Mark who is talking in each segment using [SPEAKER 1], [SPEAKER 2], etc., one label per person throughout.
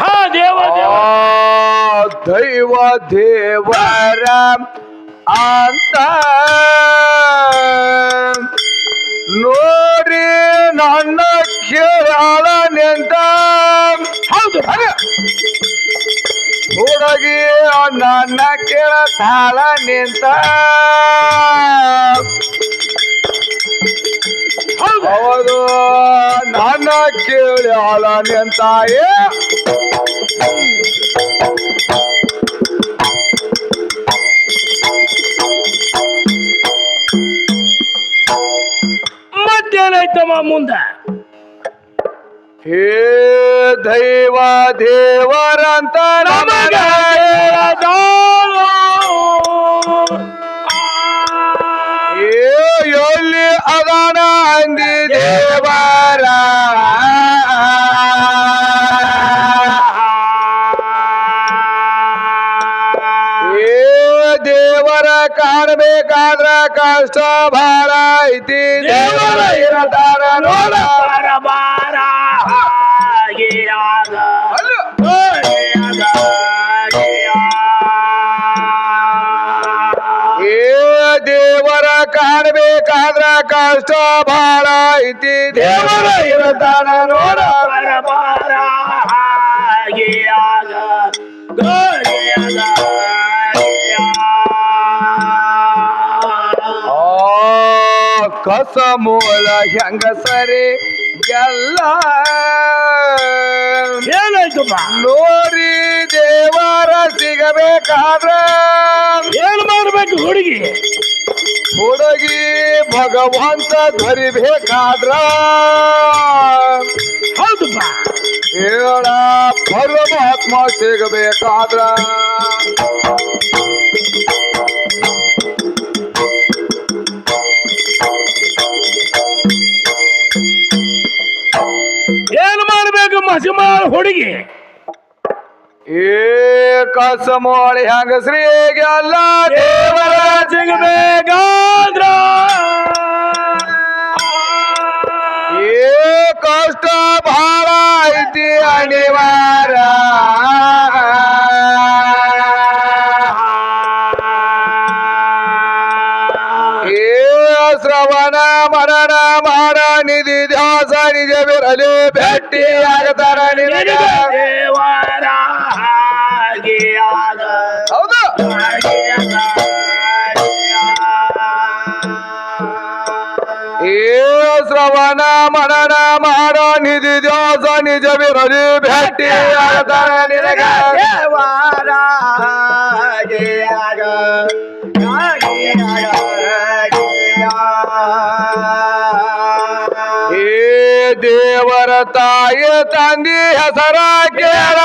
[SPEAKER 1] ಹಾ ದೇವ ದೇವ
[SPEAKER 2] ಆ ದೈವ ದೇವರ ಅಂತ ನೋಡಿ ನನ್ನ ಕೇಳಾಳ ನಿಂತ
[SPEAKER 1] ಹೌದು.
[SPEAKER 2] ಹುಡುಗಿ ನನ್ನ ಕೇಳತಾಳ ನಿಂತ
[SPEAKER 1] ಹೌದು.
[SPEAKER 2] ನನ್ನ ಕೇಳಿ ನಿಂತ ಏ
[SPEAKER 1] ಮತ್ತೇನಾಯ್ತಮ್ಮ ಮುಂದ.
[SPEAKER 2] ಹೇ ದೈವ ದೇವರಂತ
[SPEAKER 1] ನಮಗ
[SPEAKER 2] ಅದಾನ ಅಂದಿ ದೇವರ. ದೇವರ ಕಾಣಬೇಕಾದ್ರ ಕಷ್ಟ ಭಾರ ಐತಿ. ದೇವರ ಇರತಾರ ನೋಡ. ಕಷ್ಟ ಭಾಳ ಐತಿ ದೇವರ ಇರತಾನ ನೋಡ.
[SPEAKER 1] ಬರಬಾರ ಹಾಗೆಯಾಗ.
[SPEAKER 2] ಕಸ ಮೂಲ ಹೆಂಗ ಸರಿ ಎಲ್ಲ
[SPEAKER 1] ಏನಾಯ್ತಪ್ಪ
[SPEAKER 2] ನೋಡಿ ದೇವರ ಸಿಗಬೇಕಾದ್ರೆ.
[SPEAKER 1] ಏನ್ ಮಾಡ್ಬೇಕು ಹುಡುಗಿ?
[SPEAKER 2] ಹುಡುಗಿ ಭಗವಂತ ಧರಿಬೇಕಾದ್ರ
[SPEAKER 1] ಹೌದು
[SPEAKER 2] ಹೇಳ ಪರಮಾತ್ಮ ಸಿಗಬೇಕಾದ್ರ?
[SPEAKER 1] ಏನ್ ಮಾಡ್ಬೇಕು ಮಸಿಮಾಳ ಹುಡುಗಿ?
[SPEAKER 2] ಏ ಕಸ ಮೋಳಿ ಹೆಂಗಸ್ರಿಗೆಲ್ಲ ದೇವರ
[SPEAKER 1] ಸಿಗಬೇಕಾದ್ರ
[SPEAKER 2] ಏ ಕಷ್ಟ ಭಾಳ ಐತಿ ಅನಿವಾರ. ಏ ಶ್ರವಣ ಮರಣ ಮಾಡ ನಿಧಿ ದಾಸ ನಿಜ ಬಿರಲಿ, ಭೇಟಿ ಆಗತಾರ ನಿನಗ. ಶ್ರವಣ ಮನನ ಮಾಡ ನಿಧಿ ದಾಸ ನಿಜ ಬಿರಲಿ ಭೇಟಿ
[SPEAKER 1] ಹಾಗೆಯಾಗ.
[SPEAKER 2] ಏ ದೇವರ ತಾಯಿ ತಂದಿ ಹೆಸರ ಕೇಳ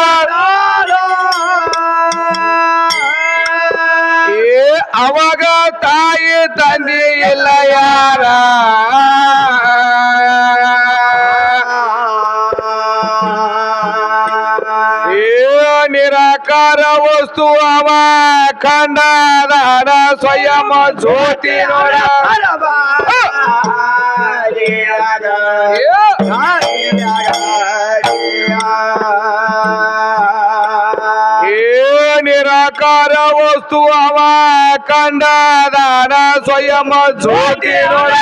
[SPEAKER 2] ಅವಾಗ ತಾಯಿ ತಂದಿ ಇಲ್ಲ ಯಾರ ಅವ ಖಂಡದಾನ ಸ್ವಯಂ ಜ್ಯೋತಿ ನೋಡ. ನಿರಾಕಾರ ವಸ್ತು ಅವ ಕಂಡದಾನ ಸ್ವಯಂ ಜ್ಯೋತಿ ನೋಡ.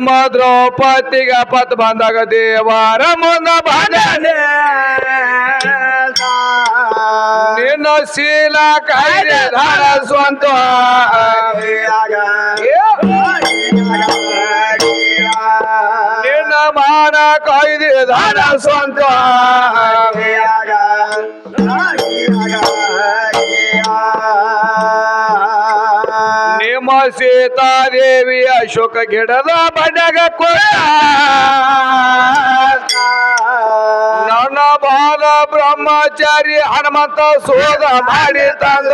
[SPEAKER 2] ನಿಮ್ಮ ದ್ರೌಪದಿಗೆ ಪತ್ ಬಂದಾಗ ದೇವರ ಮುಂದ ಬಂದ. ನಿನ್ನ ಶೀಲ ಕಾಯ್ದೆ ಧಾರ ಸ್ವಂತ ನಿನ್ನ ಮಾನ ಕಾಯ್ದೆ ಧಾರ ಸ್ವಂತ ಸೀತಾದೇವಿ ಅಶೋಕ ಗಿಡದ ಬಡಗ ಕೊಡ ನನ್ನ ಬಾಲ ಬ್ರಹ್ಮಚಾರಿ ಹನುಮಂತ ಸೋದ ಮಾಡಿ ತಂದ.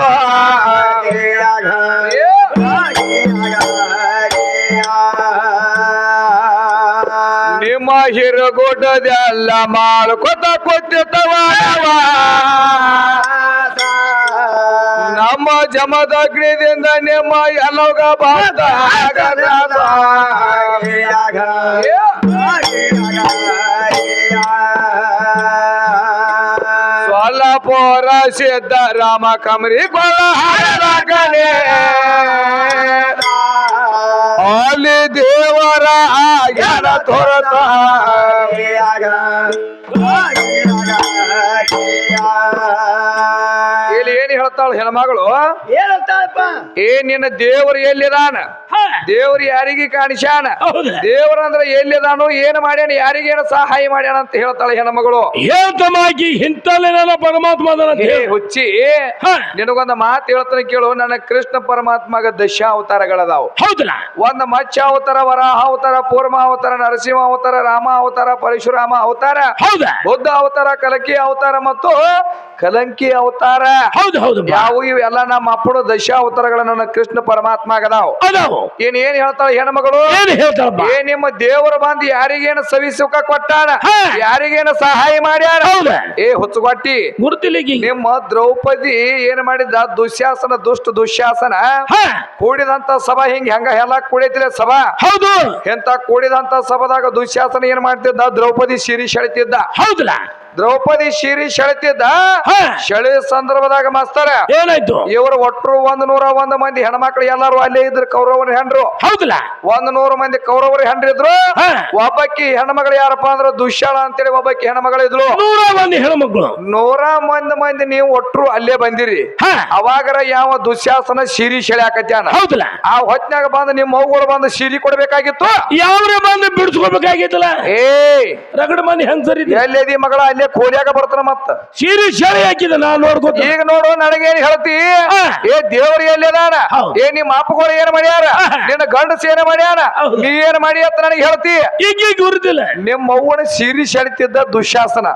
[SPEAKER 2] ನಿಮ್ಮ ಹಿರಗುಡ್ಡದೆಲ್ಲ ಮಾಡ್ಕೊತ ಕೂತಿತ್ತವ ಜಮದಗ್ನಿದಿಂದ ನಿಮ್ಮ ಎಲ್ಲೋಗ ಸ್ವಲ್ಪೋರ ಸಿದ್ಧ ರಾಮ ಕಮರಿ ಕೊಳಗನೆ ಅಲ್ಲಿ ದೇವರ ಆಗ್ಯಾರ ತೋರತ. ಆಗ ಹೇಳ್ತಾಳ ಹೆಣ್ಮಗಳು? ಏ ನಿನ್ನ ದೇವರು ಎಲ್ಲಿದಾನ? ದೇವ್ರು ಯಾರಿಗೆ ಕಾಣಿಸ್ಯಾನ? ದೇವ್ರ ಅಂದ್ರೆ ಎಲ್ಲಿದಾನು ಏನ್ ಮಾಡ್ಯಾನ ಯಾರಿಗೇನು ಸಹಾಯ ಮಾಡ್ಯಾನ ಅಂತ ಹೇಳ್ತಾಳೆ ಹೆಣ್ಮಗಳು.
[SPEAKER 3] ಹೇಳ್ತಮಾಗಿ ಇಂತಲ್ಲೇ ನನ್ನ ಪರಮಾತ್ಮ.
[SPEAKER 2] ಹುಚ್ಚಿ. ನಿನಗೊಂದು ಮಾತು ಹೇಳ್ತಾನೆ ಕೇಳು ನನ್ನ ಕೃಷ್ಣ ಪರಮಾತ್ಮಗ ದಶ ಅವತಾರಗಳದಾವು
[SPEAKER 3] ಹೌದಲ್ಲ?
[SPEAKER 2] ಒಂದ್ ಮಚ್ಚ ಅವತಾರ ವರಾಹ ಅವತಾರ ಪೂರ್ಮ ಅವತಾರ ನರಸಿಂಹ ಅವತಾರ ರಾಮ ಅವತಾರ ಪರಶುರಾಮ ಅವತಾರ.
[SPEAKER 3] ಹೌದ?
[SPEAKER 2] ಬುದ್ಧ ಅವತಾರ ಕಲಕಿ ಅವತಾರ ಮತ್ತು ಕಲಂಕಿ ಅವತಾರ.
[SPEAKER 3] ಹೌದು ಹೌದು.
[SPEAKER 2] ಯಾವ ಇವೆಲ್ಲ ನಮ್ಮ ಅಪ್ಪಳು ದಶಾವತಾರಗಳನ್ನ ನನ್ನ ಕೃಷ್ಣ ಪರಮಾತ್ಮ ಆಗದಾವ್.
[SPEAKER 3] ಅದಾವು.
[SPEAKER 2] ಏನ್ ಏನ್ ಹೇಳ್ತಾಳ ಹೆಣ್ಮಗಳು
[SPEAKER 3] ಏನ್
[SPEAKER 2] ಏ ನಿಮ್ಮ ದೇವರ ಬಂದು ಯಾರಿಗೇನ ಸವಿ ಸುಖ ಕೊಟ್ಟಾನ. ಯಾರಿಗೇನ ಸಹಾಯ ಮಾಡ್ಯಾರ
[SPEAKER 3] ಹೌದ.
[SPEAKER 2] ಏ ಹುಚ್ಚುಗೊಟ್ಟಿ.
[SPEAKER 3] ಗುರುತಿಲಿಗಿ
[SPEAKER 2] ನಿಮ್ಮ ದ್ರೌಪದಿ ಏನ್ ಮಾಡಿದ? ದುಶ್ಯಾಸನ ದುಷ್ಟ ದುಶ್ಯಾಸನ? ಕೂಡಿದಂತ ಸಭಾ ಹಿಂಗ ಹೆಂಗ ಎಲ್ಲ ಕೂಡೈತಿಲ್ಲ ಸಭಾ?
[SPEAKER 3] ಹೌದು.
[SPEAKER 2] ಎಂತ ಕೂಡಿದಂತ ಸಭಾದಾಗ ದುಶ್ಯಾಸನ ಏನ್ ಮಾಡ್ತಿದ್ದ? ದ್ರೌಪದಿ ಸಿರಿ ಸೆಳಿತಿದ್ದ
[SPEAKER 3] ಹೌದಲ್ಲ.
[SPEAKER 2] ದ್ರೌಪದಿ ಶಿರಿ ಸೆಳೆತಿದ್ದ
[SPEAKER 3] ಸೆಳೆ
[SPEAKER 2] ಸೆಳಿ ಸಂದರ್ಭದಾಗ ಮಾಸ್ತರ
[SPEAKER 3] ಏನಾಯ್ತು?
[SPEAKER 2] ಇವರು ಒಟ್ರು ಒಂದ್ ನೂರ ಒಂದ್ ಮಂದಿ ಹೆಣ್ಮಕ್ಳು ಎಲ್ಲಾರು ಅಲ್ಲೇ ಇದ್ರು ಕೌರವರ ಹೆಂಡ್ರು
[SPEAKER 3] ಹೌದಿಲ್ಲ.
[SPEAKER 2] ಒಂದ್ ನೂರ ಮಂದಿ ಕೌರವರ ಹೆಂಡ್ರಿದ್ರು
[SPEAKER 3] ಹ,
[SPEAKER 2] ಒಬ್ಬಕ್ಕಿ ಹೆಣ್ಮಗಳು ಯಾರಪ್ಪ ಅಂದ್ರ ದುಶ್ಯಾಳ ಅಂತೇಳಿ ಒಬ್ಬಕ್ಕಿ ಹೆಣ್ಮಗಳು ಇದ್ಲು.
[SPEAKER 3] ನೂರ ಮಂದಿ ಹೆಣ್ಮಕ್ಳು.
[SPEAKER 2] ನೂರ ಮಂದಿ ಮಂದಿ ನೀವು ಒಟ್ಟರು ಅಲ್ಲೇ ಬಂದಿರಿ.
[SPEAKER 3] ಹ,
[SPEAKER 2] ಅವಾಗರ ಯಾವ ದುಶ್ಯಾಸನ ಸಿರಿ ಸೆಳ್ಯಾಕತ್ಯಾನ
[SPEAKER 3] ಹೌದಿಲ್ಲ.
[SPEAKER 2] ಆ ಹೊತ್ನ್ಯಾಗ ಬಂದು ನಿಮ್ಮ ಮಗುಗಳು ಬಂದು ಸಿರಿ ಕೊಡ್ಬೇಕಾಗಿತ್ತು?
[SPEAKER 3] ಯಾವ್ರೆ ಬಂದು ಬಿಡಿಸ್ಕೋಬೇಕಾಗಿತ್ತಲ್ಲ?
[SPEAKER 2] ಏ
[SPEAKER 3] ರಗಡ ಮಂದಿ ಹೆಂಗ್ ಸರಿ
[SPEAKER 2] ಎಲ್ಲೇದಿ ಮಗಳ? ಅಲ್ಲೇ ಕೋಲ್ಯಾಗ ಬರ್ತಾನ ಮತ್ತ.
[SPEAKER 3] ಸೀರಿ ಶಾಲೆ ಹಾಕಿದ ನಾ ನೋಡ್ಕೋತ.
[SPEAKER 2] ಈಗ ನೋಡು ನನಗೇನ್ ಹೇಳ್ತಿ? ಏ ದೇವರ ಎಲ್ಲಿ
[SPEAKER 3] ಅದಾನ?
[SPEAKER 2] ಏ ನಿಮ್ಮ ಅಪ್ಪಗಳು ಏನ್ ಮಾಡ್ಯಾರ? ನಿನ್ನ ಗಂಡಸ ಏನ ಮಾಡ್ಯಾನ? ನೀ ಏನ್ ಮಾಡಿ ಅಂತ ನನಗೆ ಹೇಳ್ತಿ?
[SPEAKER 3] ಈಗ ಈಗ ಗುರುತಿಲ್ಲ
[SPEAKER 2] ನಿಮ್ಮ ಅವ್ವನ ಸೀರಿ ಸೆಳಿತಿದ್ದ ದುಶ್ಯಾಸನ.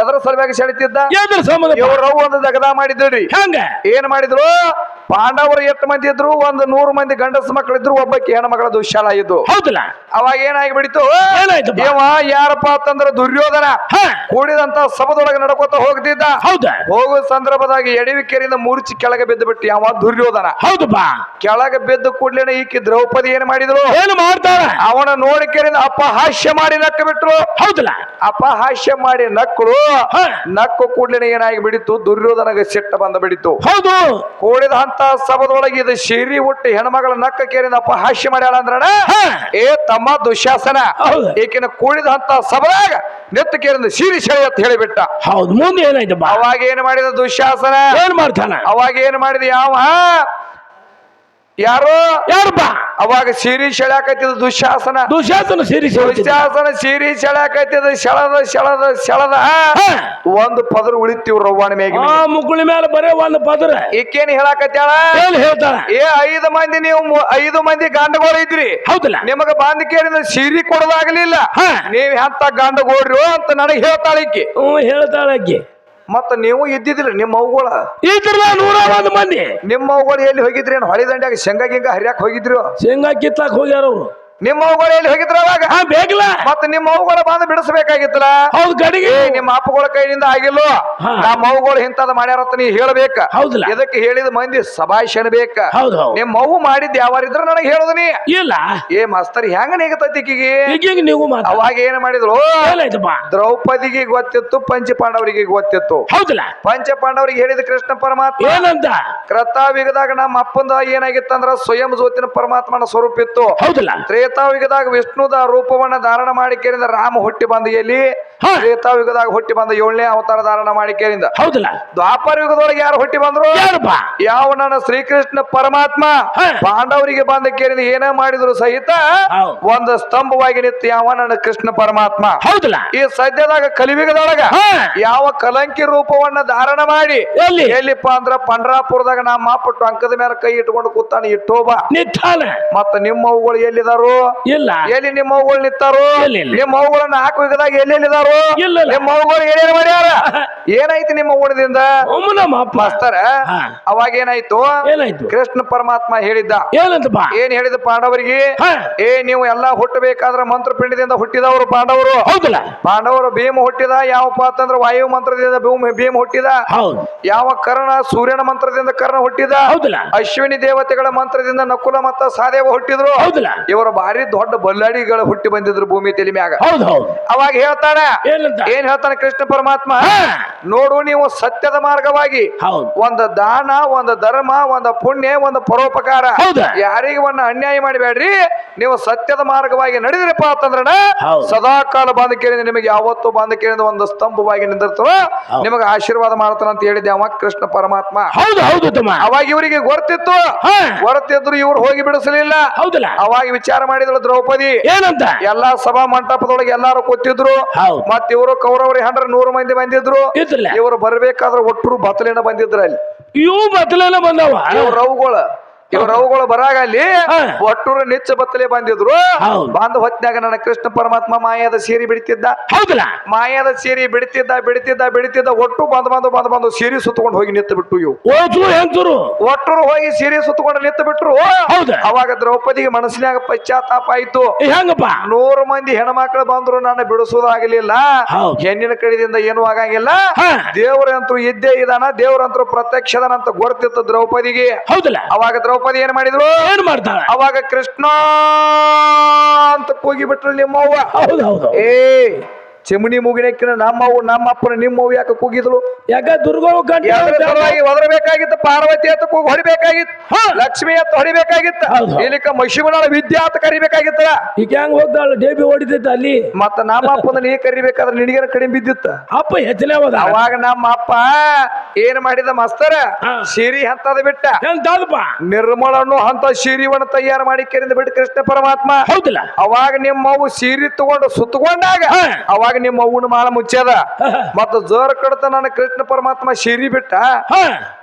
[SPEAKER 2] ಎದ್ರ ಸಲುವಾಗಿ ಸೆಳಿತಿದ್ದ?
[SPEAKER 3] ಎದ್ರ ಸಂಬಂಧ?
[SPEAKER 2] ಇವ್ರ ಒಂದು ದಗದ ಮಾಡಿದ್ರಿ.
[SPEAKER 3] ಹೆಂಗ?
[SPEAKER 2] ಏನ್ ಮಾಡಿದ್ರು? ಪಾಂಡವರು ಎಷ್ಟು ಮಂದಿ ಇದ್ರು? ಒಂದು ನೂರು ಮಂದಿ ಗಂಡಸ ಮಕ್ಕಳಿದ್ರು ಒಬ್ಬಕ್ಕೆ ಹೆಣ್ಮಗಳ ದುಶ್ಯಾಲ ಇದ್ದು.
[SPEAKER 3] ಹೌದಲ್ಲ?
[SPEAKER 2] ಅವಾಗ ಏನಾಗಿ ಬಿಡಿತು ಏವಾ ಯಾರಪ್ಪ ಅಂತಂದ್ರ ದುರ್ಯೋಧನ.
[SPEAKER 3] ಹ,
[SPEAKER 2] ಕೂಡಿದಂತ ಸಭದೊಳಗೆ ನಡ್ಕೋತ ಹೋಗ್ತಿದ್ದ
[SPEAKER 3] ಹೌದಾ.
[SPEAKER 2] ಹೋಗುವ ಸಂದರ್ಭದಾಗ ಎಡವಿಕೆರಿಂದ ಮೂರ್ಚಿ ಕೆಳಗೆ ಬಿದ್ದು ಬಿಟ್ಟು ಯಾವ ದುರ್ಯೋಧನ
[SPEAKER 3] ಹೌದಪ್ಪ
[SPEAKER 2] ಕೆಳಗೆ ಬಿದ್ದು ಕೂಡ್ಲೇನೆ ಈಕಿ ದ್ರೌಪದಿ ಏನ್ ಮಾಡಿದ್ರು
[SPEAKER 3] ಏನು ಮಾಡ್ತಾರ
[SPEAKER 2] ಅವನ ನೋಡಿಕೆರಿಂದ ಅಪಹಾಸ್ಯ ಮಾಡಿ ನಕ್ಕ ಬಿಟ್ರು.
[SPEAKER 3] ಹೌದಲ್ಲ.
[SPEAKER 2] ಅಪಹಾಸ್ಯ ಮಾಡಿ ನಕ್ಕಳು. ನಕ್ಕು ಕೂಡ್ಲೇನೆ ಏನಾಗಿ ಬಿಡಿತು ದುರ್ಯೋಧನಗೆ ಸಿಟ್ಟ ಬಂದ ಬಿಡಿತು
[SPEAKER 3] ಹೌದು.
[SPEAKER 2] ಕೂಡಿದ ಅಂತ ಸಭದೊಳಗೆ ಇದು ಶಿರಿ ಹುಟ್ಟಿ ಹೆಣ್ಮಗಳ ನಕ್ಕ ಕೇರಿಂದ ಅಪಹಾಸ್ಯ ಮಾಡ್ಯಾಳ ಅಂದ್ರಣ? ಏ ತಮ್ಮ
[SPEAKER 3] ದುಶಾಸನ.
[SPEAKER 2] ಈಕಿನ ಕೂಡಿದ ಅಂತ ಸಭದಾಗ ನೆತ್ತ ಕೇರಿಂದ ಶಿರಿ ಸೆಳೆ ಅಂತ ಹೇಳಿಬಿಟ್ಟ.
[SPEAKER 3] ಹೌದು ಮುಂದೆ ಏನಾಯ್ತು
[SPEAKER 2] ಅವಾಗ ಏನ್ ಮಾಡಿದ ದುಶಾಸನ?
[SPEAKER 3] ಏನ್ ಮಾಡ್ತಾನ?
[SPEAKER 2] ಅವಾಗ ಏನ್ ಮಾಡಿದ ಯಾವ? ಯಾರು?
[SPEAKER 3] ಯಾರಪ್ಪ?
[SPEAKER 2] ಅವಾಗ ಸೀರಿ ಸೆಳ್ಯಾಕತ್ತಿದ ದುಶ್ಯಾಸನ.
[SPEAKER 3] ದುಶಾಸನ ಸೀರಿ
[SPEAKER 2] ದುಶ್ಯಾಸನ ಸೀರಿ ಸೆಳ್ಯಾಕತ್ತಿದ ಸೆಳದ ಸೆಳದ ಸೆಳದ. ಒಂದು ಪದರ ಉಳಿತೀವ್ ರವ್ವನ ಮೇಗ
[SPEAKER 3] ಮುಗುಳಿ ಮೇಲೆ ಬರೇ ಒಂದು ಪದರ.
[SPEAKER 2] ಈಕೇನ್ ಹೇಳಾಕತ್ಯಾಳ?
[SPEAKER 3] ಹೇಳ್ತಾಳ?
[SPEAKER 2] ಏ ಐದು ಮಂದಿ ನೀವು ಐದು ಮಂದಿ ಗಂಡಗಳು ಇದ್ರಿ.
[SPEAKER 3] ಹೌದಲ್ಲ?
[SPEAKER 2] ನಿಮಗ ಬಂದ್ ಕೇಳಿದ ಸೀರಿ ಕೊಡೋದಾಗ್ಲಿಲ್ಲ. ನೀವ್ ಎಂತ ಗಂಡಗೋಡ್ರು ಅಂತ ನನಗೆ ಹೇಳ್ತಾಳ ಈಕಿ.
[SPEAKER 3] ಹ್ಞೂ ಹೇಳ್ತಾಳ ಆಕಿ
[SPEAKER 2] ಮತ್ತ ನೀವು ಇದ್ದಿದ್ರಿ ನಿಮ್ಮ ಅವುಗಳ
[SPEAKER 3] ಇದ್ರಲ್ಲ ನೂರ ಒಂದು ಮಂದಿ.
[SPEAKER 2] ನಿಮ್ಮ ಅವುಗಳು ಎಲ್ಲಿ ಹೋಗಿದ್ರಿ ಏನು? ಹೊಳಿ ದಂಡ್ಯಾಗ ಶೇಂಗಾ ಗಿಂಗ ಹರಿಯಾಕ ಹೋಗಿದ್ರು?
[SPEAKER 3] ಶೇಂಗಾ ಕಿತ್ತಾಕ್ ಹೋಗ್ಯಾರ ಅವ್ರು.
[SPEAKER 2] ನಿಮ್ಮ ಅವುಗಳು ಎಲ್ಲಿ ಹೋಗಿದ್ರ ಅವಾಗ?
[SPEAKER 3] ಹಾ ಮತ್ತೆ
[SPEAKER 2] ಮತ್ತ ನಿಮ್ಮ ಅವುಗಳ ಬಂದು ಬಿಡಿಸಬೇಕಾಗಿತ್ತಲ್ಲ?
[SPEAKER 3] ಹೌದು ಗಡಿಗೆ.
[SPEAKER 2] ಏ ನಿಮ್ಮ ಅಪ್ಪಗಳ ಕೈಯಿಂದ ಆಗಿಲ್ಲ
[SPEAKER 3] ಹಾ.
[SPEAKER 2] ನಮ್ಮ ಅವುಗಳು ಇಂತದ ಮಾಡ್ಯಾರತ್ತ ನೀ ಹೇಳಬೇಕ.
[SPEAKER 3] ಹೌದಿಲ್ಲ.
[SPEAKER 2] ಇದಕ್ಕೆ ಹೇಳಿದ ಮಂದಿ ಸಭಾಷಣ ಬೇಕ.
[SPEAKER 3] ಹೌದು ಹೌದು.
[SPEAKER 2] ನಿಮ್ಮ ಅವು ಮಾಡಿದ್ ಯಾವಾರಿದ್ರ ನನಗೆ ಹೇಳುದು ನೀ.
[SPEAKER 3] ಇಲ್ಲ.
[SPEAKER 2] ಏ ಮಾಸ್ತರ್ ಹೆಂಗ ನೀಗತೈತಿ ಈಕಿಗೆ?
[SPEAKER 3] ಈಗ ನೀವು ಮಾತಾಡ
[SPEAKER 2] ಅವಾಗ ಏನ್ ಮಾಡಿದ್ರು?
[SPEAKER 3] ಏನಾಯ್ತಪ್ಪ
[SPEAKER 2] ದ್ರೌಪದಿಗೆ ಗೊತ್ತಿತ್ತು ಪಂಚ ಪಾಂಡವರಿಗೆ ಗೊತ್ತಿತ್ತು.
[SPEAKER 3] ಹೌದಿಲ್ಲ.
[SPEAKER 2] ಪಂಚ ಪಾಂಡವರಿಗೆ ಹೇಳಿದ ಕೃಷ್ಣ ಪರಮಾತ್ಮ.
[SPEAKER 3] ಏನಂತ
[SPEAKER 2] ಕೃತಾವಿಗದಾಗ ನಮ್ಮ ಅಪ್ಪಂದ ಏನಾಗಿತ್ತಂದ್ರ ಸ್ವಯಂ ಜ್ಯೋತಿನ ಪರಮಾತ್ಮನ ಸ್ವರೂಪ ಇತ್ತು.
[SPEAKER 3] ಹೌದಲ್ಲ.
[SPEAKER 2] ತ್ರೇತಾಯುಗದಾಗ ವಿಷ್ಣುದ ರೂಪವನ್ನ ಧಾರಣ ಮಾಡಿಕೇರಿಂದ ರಾಮ ಹುಟ್ಟಿ ಬಂದ ಎಲ್ಲಿ?
[SPEAKER 3] ಹಾ.
[SPEAKER 2] ತ್ರೇತಾಯುಗದಾಗ ಹುಟ್ಟಿ ಬಂದ ಏಳನೇ ಅವತಾರ ಧಾರಣ ಮಾಡಿಕೇರಿಂದ
[SPEAKER 3] ಹೌದಲ್ಲ.
[SPEAKER 2] ದ್ವಾಪರ ಯುಗದೊಳಗೆ ಯಾರು ಹುಟ್ಟಿ ಬಂದ್ರು?
[SPEAKER 3] ಯಾರಪ್ಪ?
[SPEAKER 2] ಯಾವ ನನ್ನ ಶ್ರೀಕೃಷ್ಣ ಪರಮಾತ್ಮ?
[SPEAKER 3] ಹಾ.
[SPEAKER 2] ಪಾಂಡವರಿಗೆ ಬಂದ ಕೇಳಿದ ಏನೇ ಮಾಡಿದ್ರು ಸಹಿತ
[SPEAKER 3] ಹೌದು.
[SPEAKER 2] ಒಂದು ಸ್ತಂಭವಾಗಿ ನಿಂತ ಯಾವ ನನ್ನ ಕೃಷ್ಣ ಪರಮಾತ್ಮ?
[SPEAKER 3] ಹೌದಲ್ಲ.
[SPEAKER 2] ಈ ಸದ್ಯದಾಗ ಕಲಿಯುಗದೊಳಗ
[SPEAKER 3] ಹಾ.
[SPEAKER 2] ಯಾವ ಕಲಂಕಿ ರೂಪವನ್ನ ಧಾರಣ ಮಾಡಿ
[SPEAKER 3] ಎಲ್ಲಿ?
[SPEAKER 2] ಎಲ್ಲಿಪ್ಪ ಅಂದ್ರ ಪಂಡ್ರಾಪುರದಾಗ ನಮ್ಮ ಮಾಪಟ್ಟು ಅಂಕದ ಮೇಲೆ ಕೈ ಇಟ್ಕೊಂಡು ಕೂತಾನೆ ಇಟ್ಟೋಬ
[SPEAKER 3] ನಿತ್ತಾನ
[SPEAKER 2] ಮತ್ತ ನಿಮ್ಮ ಅವುಗಳು ಎಲ್ಲಿದಾರು?
[SPEAKER 3] ಇಲ್ಲ.
[SPEAKER 2] ಎಲ್ಲಿ ನಿಮ್ಮ ಅವುಗಳು ನಿಂತಾರು? ನಿಮ್ಮ ಅವುಗಳನ್ನ ನಾಲ್ಕು ವಿಧದಾಗ ಎಲ್ಲೆಲ್ಲಿದಾರು
[SPEAKER 3] ಇಲ್ಲ, ಇಲ್ಲ.
[SPEAKER 2] ನಿಮ್ಮ ಅವುಗಳು ಏನೇನು ಮಾಡ್ಯಾರ? ಏನಾಯ್ತು ನಿಮ್ಮ
[SPEAKER 3] ಅಪ್ಪ
[SPEAKER 2] ಮಾಸ್ತರ
[SPEAKER 3] ಹಾ.
[SPEAKER 2] ಅವಾಗ ಏನಾಯ್ತು?
[SPEAKER 3] ಏನಾಯ್ತು?
[SPEAKER 2] ಕೃಷ್ಣ ಪರಮಾತ್ಮ ಹೇಳಿದ್ದ. ಏನ್ ಹೇಳಿದ ಪಾಂಡವರಿಗೆ?
[SPEAKER 3] ಹಾ.
[SPEAKER 2] ಏ ನೀವು ಎಲ್ಲಾ ಹುಟ್ಟಬೇಕಾದ್ರ ಮಂತ್ರ ಪಿಂಡದಿಂದ ಹುಟ್ಟಿದವರು ಪಾಂಡವರು.
[SPEAKER 3] ಹೌದಲ್ಲ.
[SPEAKER 2] ಪಾಂಡವರು ಭೀಮ ಹುಟ್ಟಿದ ಯಾವಪ್ಪ ಅಂತಂದ್ರ ವಾಯು ಮಂತ್ರದಿಂದ ಭೂಮಿ ಭೀಮ ಹುಟ್ಟಿದ
[SPEAKER 3] ಹೌದು.
[SPEAKER 2] ಯಾವ ಕರ್ಣ ಸೂರ್ಯನ ಮಂತ್ರದಿಂದ ಕರ್ಣ ಹುಟ್ಟಿದ
[SPEAKER 3] ಹೌದಲ್ಲ.
[SPEAKER 2] ಅಶ್ವಿನಿ ದೇವತೆಗಳ ಮಂತ್ರದಿಂದ ನಕುಲ ಮತ್ತ ಸಾದೇವ ಹುಟ್ಟಿದ್ರು.
[SPEAKER 3] ಹೌದಲ್ಲ.
[SPEAKER 2] ಇವರು ಭಾರಿ ದೊಡ್ಡ ಬಲ್ಲಾಡಿಗಳು ಹುಟ್ಟಿ ಬಂದಿದ್ರು ಭೂಮಿ ತಲೆ ಮ್ಯಾಗ.
[SPEAKER 3] ಹೌದು ಹೌದು.
[SPEAKER 2] ಅವಾಗ ಹೇಳ್ತಾನ
[SPEAKER 3] ಏನಂತ?
[SPEAKER 2] ಏನ್ ಹೇಳ್ತಾನೆ ಕೃಷ್ಣ ಪರಮಾತ್ಮ? ನೋಡು ನೀವು ಸತ್ಯದ ಮಾರ್ಗವಾಗಿ
[SPEAKER 3] ಹೌದು.
[SPEAKER 2] ಒಂದು ದಾನ ಒಂದು ಧರ್ಮ ಒಂದು ಪುಣ್ಯ ಒಂದು ಪರೋಪಕಾರ
[SPEAKER 3] ಹೌದಾ?
[SPEAKER 2] ಯಾರಿಗೆ ಒಂದು ಅನ್ಯಾಯ ಮಾಡಬೇಡ್ರಿ. ನೀವು ಸತ್ಯದ ಮಾರ್ಗವಾಗಿ ನಡೆದಿರಪ್ಪ ಅಂತಂದ್ರನ
[SPEAKER 3] ಹೌದು.
[SPEAKER 2] ಸದಾ ಕಾಲ ಬಂದ ನಿಮಗೆ ಯಾವತ್ತು ಬಂದ ಕೇಳಿದ ಒಂದು ಸ್ತಂಭವಾಗಿ ನಿಂದಿರ್ತಾರೋ
[SPEAKER 3] ಹೌದು.
[SPEAKER 2] ನಿಮಗೆ ಆಶೀರ್ವಾದ ಮಾಡ್ತಾನ ಅಂತ ಹೇಳಿದ್ದೆ ಅವ ಕೃಷ್ಣ ಪರಮಾತ್ಮ.
[SPEAKER 3] ಹೌದು ಹೌದು ತಮ್ಮ.
[SPEAKER 2] ಅವಾಗ ಇವರಿಗೆ ಗೊತ್ತಿತ್ತು.
[SPEAKER 3] ಹಾ.
[SPEAKER 2] ಗೊತ್ತಿದ್ರು ಇವ್ರು ಹೋಗಿ ಬಿಡಿಸಲಿಲ್ಲ.
[SPEAKER 3] ಹೌದಲ್ಲ?
[SPEAKER 2] ಅವಾಗ ವಿಚಾರ ಮಾಡಿದಳು ದ್ರೌಪದಿ.
[SPEAKER 3] ಏನಂತ?
[SPEAKER 2] ಎಲ್ಲಾ ಸಭಾ ಮಂಟಪದೊಳಗೆ ಎಲ್ಲಾರು ಕೂತಿದ್ರು.
[SPEAKER 3] ಹೌದು.
[SPEAKER 2] ಮತ್ ಇವರು ಕೌರವರಿ ಹಂಡ್ರ ನೂರು ಮಂದಿ ಬಂದಿದ್ರು. ಇವರು ಬರ್ಬೇಕಾದ್ರೆ ಒಟ್ಟರು ಬತ್ತಲಿನ ಬಂದಿದ್ರು ಅಲ್ಲಿ.
[SPEAKER 3] ಇವು ಬತ್ತಲೇನ ಬಂದವ?
[SPEAKER 2] ರವುಗಳು ಇವ್ರ ಅವುಗಳು ಬರಾಗ ಅಲ್ಲಿ
[SPEAKER 3] ಹಾ.
[SPEAKER 2] ಒಟ್ಟರು ನಿಚ್ಚ ಬತ್ತಲೆ ಬಂದಿದ್ರು. ಬಂದ ಹೊತ್ನ್ಯಾಗ ನನ್ನ ಕೃಷ್ಣ ಪರಮಾತ್ಮ ಮಾಯಾದ ಸೀರೆ ಬಿಡ್ತಿದ್ದ.
[SPEAKER 3] ಹೌದಲ್ಲ?
[SPEAKER 2] ಮಾಯದ ಸೀರೆ ಬಿಡ್ತಿದ್ದ ಬಿಡ್ತಿದ್ದ ಬಿಡ್ತಿದ್ದ ಒಟ್ಟು ಬಂದ್ ಬಂದು ಬಂದ್ ಬಂದು ಸೀರೆ ಸುತ್ತಕೊಂಡು ಹೋಗಿ ನಿಂತು ಬಿಟ್ಟು ಇವು. ಒಟ್ಟರು ಹೋಗಿ ಸೀರೆ ಸುತ್ತಕೊಂಡು ನಿಂತು ಬಿಟ್ರು? ಅವಾಗ ದ್ರೌಪದಿಗೆ ಮನಸ್ಸಿನಾಗ ಪಶ್ಚಾತ್ತಾಪ ಆಯ್ತು. ನೂರು ಮಂದಿ ಹೆಣ್ಮಕ್ಳು ಬಂದ್ರು ನಾನು ಬಿಡಿಸೋದಾಗಲಿಲ್ಲ. ಹೆಣ್ಣಿನ ಕಡೆಯಿಂದ ಏನು ಆಗಂಗಿಲ್ಲ.
[SPEAKER 3] ದೇವರಂತರು
[SPEAKER 2] ದೇವರಂತೂ ಇದ್ದೇ ಇದಾನ ದೇವರಂತೂ ಪ್ರತ್ಯಕ್ಷದನಂತ ಗೊತ್ತಿತ್ತು ದ್ರೌಪದಿಗೆ.
[SPEAKER 3] ಹೌದಲ್ಲ?
[SPEAKER 2] ಅವಾಗ ದ್ರೌಪದಿ ಏನ್ ಮಾಡಿದ್ರು
[SPEAKER 3] ಏನ್ ಮಾಡ್ತಾಳ?
[SPEAKER 2] ಅವಾಗ ಕೃಷ್ಣ ಅಂತ ಕೂಗಿ ಬಿಟ್ರು ನಿಮ್ಮವ್ವ
[SPEAKER 3] ಹೌದು ಹೌದು.
[SPEAKER 2] ಏ ಚಿಮಣಿ ಮುಗಿನಕ್ಕಿನ ನಮ್ಮವ್ವ ನಮ್ಮಪ್ಪನ ನಿಮ್ಮವ್ವ ಯಾಕೆ ಕೂಗಿದ್ಲು?
[SPEAKER 3] ಯಾಕ ದುರ್ಗವು ಗಂಟೆ
[SPEAKER 2] ಒದರಬೇಕಾಗಿತ್ತು? ಪಾರ್ವತಿ ಅಂತ ಕೂಗಿ ಹೊಡಿಬೇಕಾಗಿತ್ತು. ಲಕ್ಷ್ಮಿ ಅಂತ ಹೊಡಿಬೇಕಾಗಿತ್ತು?
[SPEAKER 3] ಇಲ್ಲಿ
[SPEAKER 2] ಇಲ್ಲಿಕ ಮಶಿಮನಾಳ ವಿದ್ಯಾ ಅಂತ ಕರಿಬೇಕಾಗಿತ್ತ?
[SPEAKER 3] ಈಗ ಹೆಂಗ್ ಹೋಗ್ದಾಳ? ಡೇಬಿ ಹೊಡಿತಿತ್ತ ಅಲ್ಲಿ?
[SPEAKER 2] ಮತ್ತ ನಮ್ಮಪ್ಪನ ನೀ ಕರಿಬೇಕಾದ್ರೆ ನಿನಗೇನ ಕಡಿಮೆ ಬಿದ್ದಿತ್ತ?
[SPEAKER 3] ಅಪ್ಪ ಹೆಚ್ಚನೆ ಹೋದ.
[SPEAKER 2] ಅವಾಗ ನಮ್ಮ ಅಪ್ಪ ಏನ್ ಮಾಡಿದ ಮಸ್ತರ. ಸಿರಿ ಹಂತದ ಬಿಟ್ಟ. ನಿರ್ಮಲನ್ನು ಹಂತ ಸಿರಿವನ್ನ ತಯಾರು ಮಾಡಿ ಕೆರಿಂದ ಬಿಟ್ಟು ಕೃಷ್ಣ ಪರಮಾತ್ಮ.
[SPEAKER 3] ಹೌದಿಲ್ಲ.
[SPEAKER 2] ಅವಾಗ ನಿಮ್ಮ ಅವ್ವ ಸೀರೆ ತಗೊಂಡು ಸುತ್ತಕೊಂಡಾಗ ಅವಾಗ ನಿಮ್ಮ ಅವ್ವನ ಮಾಳ ಮುಚ್ಚದ ಮತ್ತ ಜೋರ ಕಡತನ ಕೃಷ್ಣ ಪರಮಾತ್ಮ ಶಿರಿ ಬಿಟ್ಟ?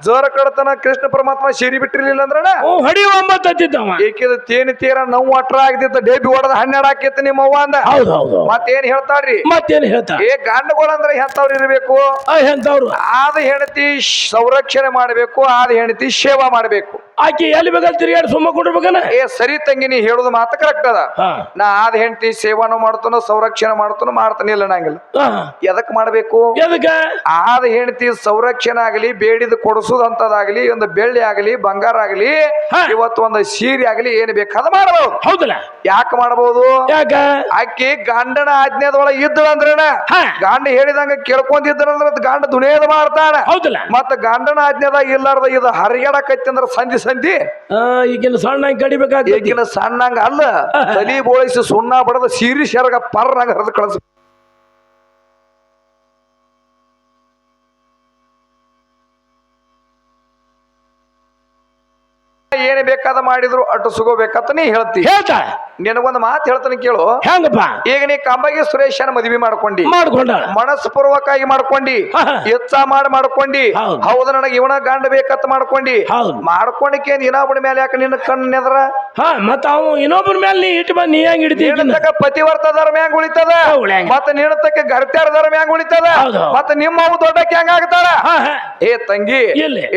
[SPEAKER 2] ಜೋರ ಕಡತನ ಕೃಷ್ಣ ಪರಮಾತ್ಮ ಶಿರಿ ಬಿಟ್ಟಿರ್ಲಿಲ್ಲ ಅಂದ್ರಣ?
[SPEAKER 3] ಓ ಹಡಿ ಒಂಬತ್ತು ಹತ್ತಿದ್ದವ
[SPEAKER 2] ಏಕಿದ ತೇನಿ ತೀರ ನೋವು ಅಟ್ರ ಆಗ್ತಿತ್ತ ಡೇಬಿ ಹೊಡೆದ ಹನ್ನೆರಡು ಆಕೈತಿ ನಿಮ್ಮ ಅವ್ವ ಅಂದ. ಮತ್ತೇನ್ ಹೇಳ್ತಾರ್ರಿ
[SPEAKER 3] ಮತ್ತೇನ್ ಹೇಳ್ತಾ
[SPEAKER 2] ಏ ಗಂಡುಗಳಂದ್ರ ಎಂತವ್ರು ಇರಬೇಕು?
[SPEAKER 3] ಎಂತವ್ರು
[SPEAKER 2] ಆದ ಹೆಂಡತಿ ಸಂರಕ್ಷಣೆ ಮಾಡಬೇಕು ಆದ ಹೆಂಡತಿ ಸೇವಾ ಮಾಡಬೇಕು.
[SPEAKER 3] ಆಕಿ ಎಲ್ಲಿ ಬೇಕಾದ್ರೆ ತಿರುಗಾಡಿ ಸುಮ್ಮ ಕೊಟ್ಟಿರ್ಬೇಕನ
[SPEAKER 2] ಏ ಸರಿ ತಂಗಿ ನೀ ಹೇಳುದು ಮಾತು ಕರೆಕ್ಟ್ ಅದ.
[SPEAKER 3] ಹಾ.
[SPEAKER 2] ನಾ ಆದ ಹೆಂಡತಿ ಸೇವಾನು ಮಾಡ್ತಾನೋ ಸಂರಕ್ಷಣೆ ಮಾಡ್ತಾನೋ ಮಾಡ್ತಾನೆ ಇಲ್ಲ ನಂಗಿಲ್ಲ. ಎದಕ್ ಮಾಡಬೇಕು?
[SPEAKER 3] ಎದಕ್ಕ?
[SPEAKER 2] ಆದ ಹೆಂಡತಿ ಸಂರಕ್ಷಣೆ ಆಗಲಿ ಬೇಡಿದ ಕೊಡಿಸೋದಂತದಾಗಲಿ ಒಂದು ಬೆಳ್ಳಿ ಆಗಲಿ ಬಂಗಾರ ಆಗಲಿ
[SPEAKER 3] ಹಾ.
[SPEAKER 2] ಇವತ್ತು ಒಂದು ಸೀರೆ ಆಗಲಿ ಏನ್ ಬೇಕಾದ ಮಾಡಬಹುದು
[SPEAKER 3] ಹೌದಲ್ಲ?
[SPEAKER 2] ಯಾಕೆ ಮಾಡಬಹುದು
[SPEAKER 3] ಯಾಕ?
[SPEAKER 2] ಆಕಿ ಗಂಡನ ಆಜ್ಞೆದೊಳಗೆ ಇದ್ದು ಅಂದ್ರನ
[SPEAKER 3] ಹಾ.
[SPEAKER 2] ಗಂಡ ಹೇಳಿದಂಗ ಕೇಳ್ಕೊಂಡಿದ್ರಂದ್ರ ಗಂಡ ದುನಿಯದ ಮಾಡ್ತಾನ.
[SPEAKER 3] ಹೌದಲ್ಲ?
[SPEAKER 2] ಮತ್ತ ಗಂಡನ ಆಜ್ಞೆದಾಗ ಇಲ್ಲಾರ್ದ ಇದು ಹರಿಗಡಕೈತಿ ಅಂದ್ರ ಸಂಧಿ
[SPEAKER 3] ಆ, ಈಗಿನ ಸಣ್ಣ ಕಡಿಬೇಕಾಗ್ತೈತಿ
[SPEAKER 2] ಈಗಿನ ಸಣ್ಣಂಗ ಅಲ್ಲ ತಲಿ ಬೋಳಿಸಿ ಸುಣ್ಣ ಬಡದ ಸೀರಿ ಶರಗ ಪರ್ನಾಗ ಹರಿದು ಕಳಿಸ್ ಏನ್ ಬೇಕಾದ ಮಾಡಿದ್ರು ಅಟ್ಟು ಸುಗೋಬೇಕಂತ ನೀ ಹೇಳ್ತಿ.
[SPEAKER 3] ಹೇಳ್ತಾಳೆ
[SPEAKER 2] ನಿನಗೊಂದು ಮಾತು ಹೇಳ್ತಾನೆ ಕೇಳು.
[SPEAKER 3] ಹೆಂಗಪ್ಪ
[SPEAKER 2] ಈಗ ನೀ ಕಂಬಗಿ ಸುರೇಶನ ಮದುವೆ ಮಾಡ್ಕೊಂಡಿ.
[SPEAKER 3] ಮಾಡ್ಕೊಂಡಾಳ
[SPEAKER 2] ಮನಸ್ಪೂರ್ವಕವಾಗಿ ಮಾಡ್ಕೊಂಡಿ. ಹೆಚ್ಚ ಮಾಡಿ ಮಾಡ್ಕೊಂಡಿ.
[SPEAKER 3] ಹೌದು.
[SPEAKER 2] ನನಗೆ ಇವನ ಗಂಡ ಬೇಕಂತ ಮಾಡ್ಕೊಂಡಿ.
[SPEAKER 3] ಹೌದು.
[SPEAKER 2] ಮಾಡ್ಕೊಂಡಿಕೆ ಇನ್ನೊಬ್ಬನ ಮೇಲೆ ಯಾಕೆ ನಿನ್ನ ಕಣ್ಣು ನೆದ್ರ?
[SPEAKER 3] ಹಾ ಮತ್ತ ಅವ ಇನ್ನೊಬ್ಬರ ಮೇಲೆ ನೀ ಇಟ್ಟು ಬಂದ್ ನೀ ಹೆಂಗ್ ಹಿಡ್ತಿ
[SPEAKER 2] ನಿನ್ನತಕ್ಕ ಪತಿವರ್ತ ಧರ್ಮ ಹೆಂಗ್ ಉಳಿತದ. ಮತ್ತ ನಿನ್ನತಕ ಗರ್ತ್ಯಾರ ಧರ್ಮ ಹೆಂಗ್ ಉಳಿತದ. ಮತ್ತ ನಿಮ್ಮ ಅವು ದೊಡ್ಡಕ್ಕೆ ಹೆಂಗ
[SPEAKER 3] ಆಗ್ತಾರ?
[SPEAKER 2] ಏ ತಂಗಿ?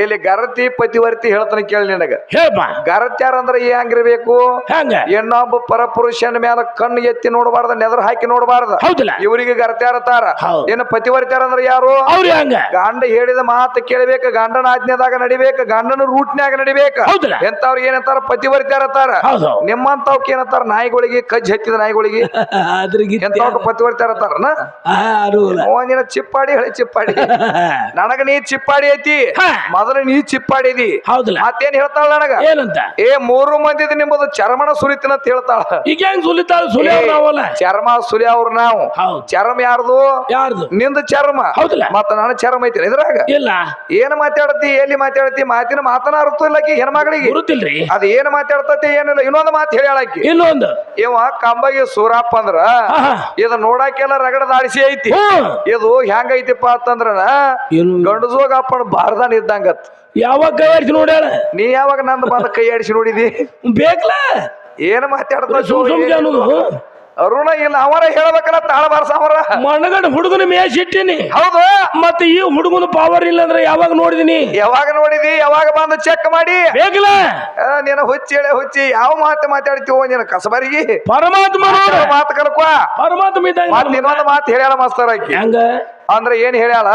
[SPEAKER 2] ಇಲ್ಲಿ ಗರತಿ ಪತಿವರ್ತಿ ಹೇಳ್ತಾನೆ ಕೇಳಿ ನಿನಗ.
[SPEAKER 3] ಹೇಳ್ಪ
[SPEAKER 2] ಗರತ್ಯಾರ ಅಂದ್ರೆ ಹೆಂಗಿರ್ಬೇಕು?
[SPEAKER 3] ಹೆಂಗ?
[SPEAKER 2] ಇನ್ನೊಬ್ಬ ಪರಪುರುಷನ ಮೇಲೆ ಕಣ್ಣು ಎತ್ತಿ ನೋಡಬಾರ್ದ ನೆದ್ರ ಹಾಕಿ ನೋಡಬಾರ್ದ.
[SPEAKER 3] ಹೌದಲ್ಲ.
[SPEAKER 2] ಇವರಿಗೆ ಗರತ್ಯಾರತಾರ ಏನು ಪತಿವರ್ತ್ಯಾರ ಅಂದ್ರೆ ಯಾರು?
[SPEAKER 3] ಅವ್ರು ಹೆಂಗ?
[SPEAKER 2] ಗಂಡ ಹೇಳಿದ ಮಾತು ಕೇಳಬೇಕು ಗಂಡನ ಆಜ್ಞೆದಾಗ ನಡಿಬೇಕು ಗಂಡನ ರೂಟ್ನ್ಯಾಗ ನಡಿಬೇಕು.
[SPEAKER 3] ಹೌದಲ್ಲ?
[SPEAKER 2] ಎಂತವ್ರಿಗೆ ಏನಂತಾರ? ಪತಿವರ್ತ್ಯಾರತಾರ
[SPEAKER 3] ತಾರ.
[SPEAKER 2] ನಿಮ್ಮಂತವ್ಕ ಏನಂತಾರ? ನಾಯಿಗಳಿಗೆ ಕಜ್ಜಿ ಹಚ್ಚಿದ ನಾಯಿಗಳಿಗೆ. ಎಂತವ್ಕ ಪತಿವರ್ತ್ಯಾರತಾರನ ಒಂದಿನ ಚಿಪ್ಪಾಡಿ ಹಳೆ ಚಿಪ್ಪಾಡಿ. ನನಗ ನೀ ಚಿಪ್ಪಾಡಿ ಐತಿ. ಮೊದಲು ನೀ ಚಿಪ್ಪಾಡಿದಿ.
[SPEAKER 3] ಹೌದಲ್ಲ.
[SPEAKER 2] ಮತ್ತೇನ್ ಹೇಳ್ತಾಳ ನನಗ?
[SPEAKER 3] ಏನಂತ?
[SPEAKER 2] ಏ ಮೂರು ಮಂದಿದ ನಿಮ್ಮದು ಚರ್ಮನ ಸುರಿತಿನ ಅಂತ ಹೇಳ್ತಾಳ.
[SPEAKER 3] ಈಗ ಹೆಂಗ್ ಸುಲಿತಾಳ ಸುಲಿಯವ್ ನಾವಲ್ಲ?
[SPEAKER 2] ಚರ್ಮ ಸುಲಿ ಅವ್ರ ನಾವು ಚರ್ಮ ಯಾರ್ದು?
[SPEAKER 3] ಯಾರ್ದು?
[SPEAKER 2] ನಿಂದ ಚರ್ಮ.
[SPEAKER 3] ಹೌದಲ್ಲ?
[SPEAKER 2] ಮತ್ತ ನಾನು ಚರ್ಮ ಐತಿ ಇದ್ರಾಗ.
[SPEAKER 3] ಇಲ್ಲ.
[SPEAKER 2] ಏನ್ ಮಾತಾಡತಿ ಎಲ್ಲಿ ಮಾತಾಡ್ತಿ ಮಾತಿನ ಮಾತನ ಅರ್ಥ ಇಲ್ಲಕಿ ಹೆಣ್ಮಗಳಿಗೆ.
[SPEAKER 3] ಗುರುತಿಲ್ರಿ.
[SPEAKER 2] ಅದ ಏನ್ ಮಾತಾಡ್ತತಿ ಏನಿಲ್ಲ ಇನ್ನೊಂದು ಮಾತು ಹೇಳಾಕಿ
[SPEAKER 3] ಇನ್ನೊಂದು
[SPEAKER 2] ಇವ ಕಂಬಗೆ ಸೂರಪ್ಪ ಅಂದ್ರ ಇದು ನೋಡಾಕೆಲ್ಲ ರಗಡ ದಾಡಿಸಿ ಐತಿ. ಇದು ಹೆಂಗೈತಿಪ್ಪ ಅಂತಂದ್ರ
[SPEAKER 3] ಏನು
[SPEAKER 2] ಗಂಡಸೋಗ ಅಪ್ಪನ ಬಾರ್ದಾನ್ ಇದ್ದಂಗತ್.
[SPEAKER 3] ಯಾವಾಗ ಕೈ ಆಡಿಸಿ ನೋಡ್ಯಾಳ?
[SPEAKER 2] ನೀ ಯಾವಾಗ ನಂದು ಬಂದ ಕೈ ಆಡಿಸಿ ನೋಡಿದಿ?
[SPEAKER 3] ಬೇಕಲ್ಲ
[SPEAKER 2] ಏನ್ ಮಾತಾಡ್ತಾ
[SPEAKER 3] ಸುಮ್ ಅನ್ನೋದು.
[SPEAKER 2] ಅರುಣ ಇಲ್ಲ ಅವರ ಹೇಳ್ಬೇಕಲ್ಲ ತಾಳ ಬಾರ್ಸ ಅವರ.
[SPEAKER 3] ಮಣ್ಣಗಡ ಹುಡುಗನ ಮೇಷ್ ಇಟ್ಟಿನಿ.
[SPEAKER 2] ಹೌದು.
[SPEAKER 3] ಮತ್ತೆ ಈ ಹುಡುಗನ ಪವರ್ ಇಲ್ಲ ಅಂದ್ರೆ ಯಾವಾಗ ನೋಡಿದಿನಿ?
[SPEAKER 2] ಯಾವಾಗ ನೋಡಿದಿ? ಯಾವಾಗ ಬಂದು ಚೆಕ್ ಮಾಡಿ.
[SPEAKER 3] ಬೇಕಲ್ಲ
[SPEAKER 2] ನೀನು ಹುಚ್ಚಿ ಹೇಳಿ ಹುಚ್ಚಿ ಯಾವ ಮಾತು ಮಾತಾಡ್ತೀವೋ ನೀನು ಕಸಬರಿಗೆ?
[SPEAKER 3] ಪರಮಾತ್ಮ
[SPEAKER 2] ಮಾತು ಕಲ್ಕೋ.
[SPEAKER 3] ಪರಮಾತ್ಮ
[SPEAKER 2] ಇನ್ನೊಂದು ಮಾತು ಹೇಳ್ಯಾಳ ಮಾಸ್ತರ್ ಆಕಿ.
[SPEAKER 3] ಹೆಂಗ?
[SPEAKER 2] ಅಂದ್ರ ಏನ್ ಹೇಳ್ಯಾಳ?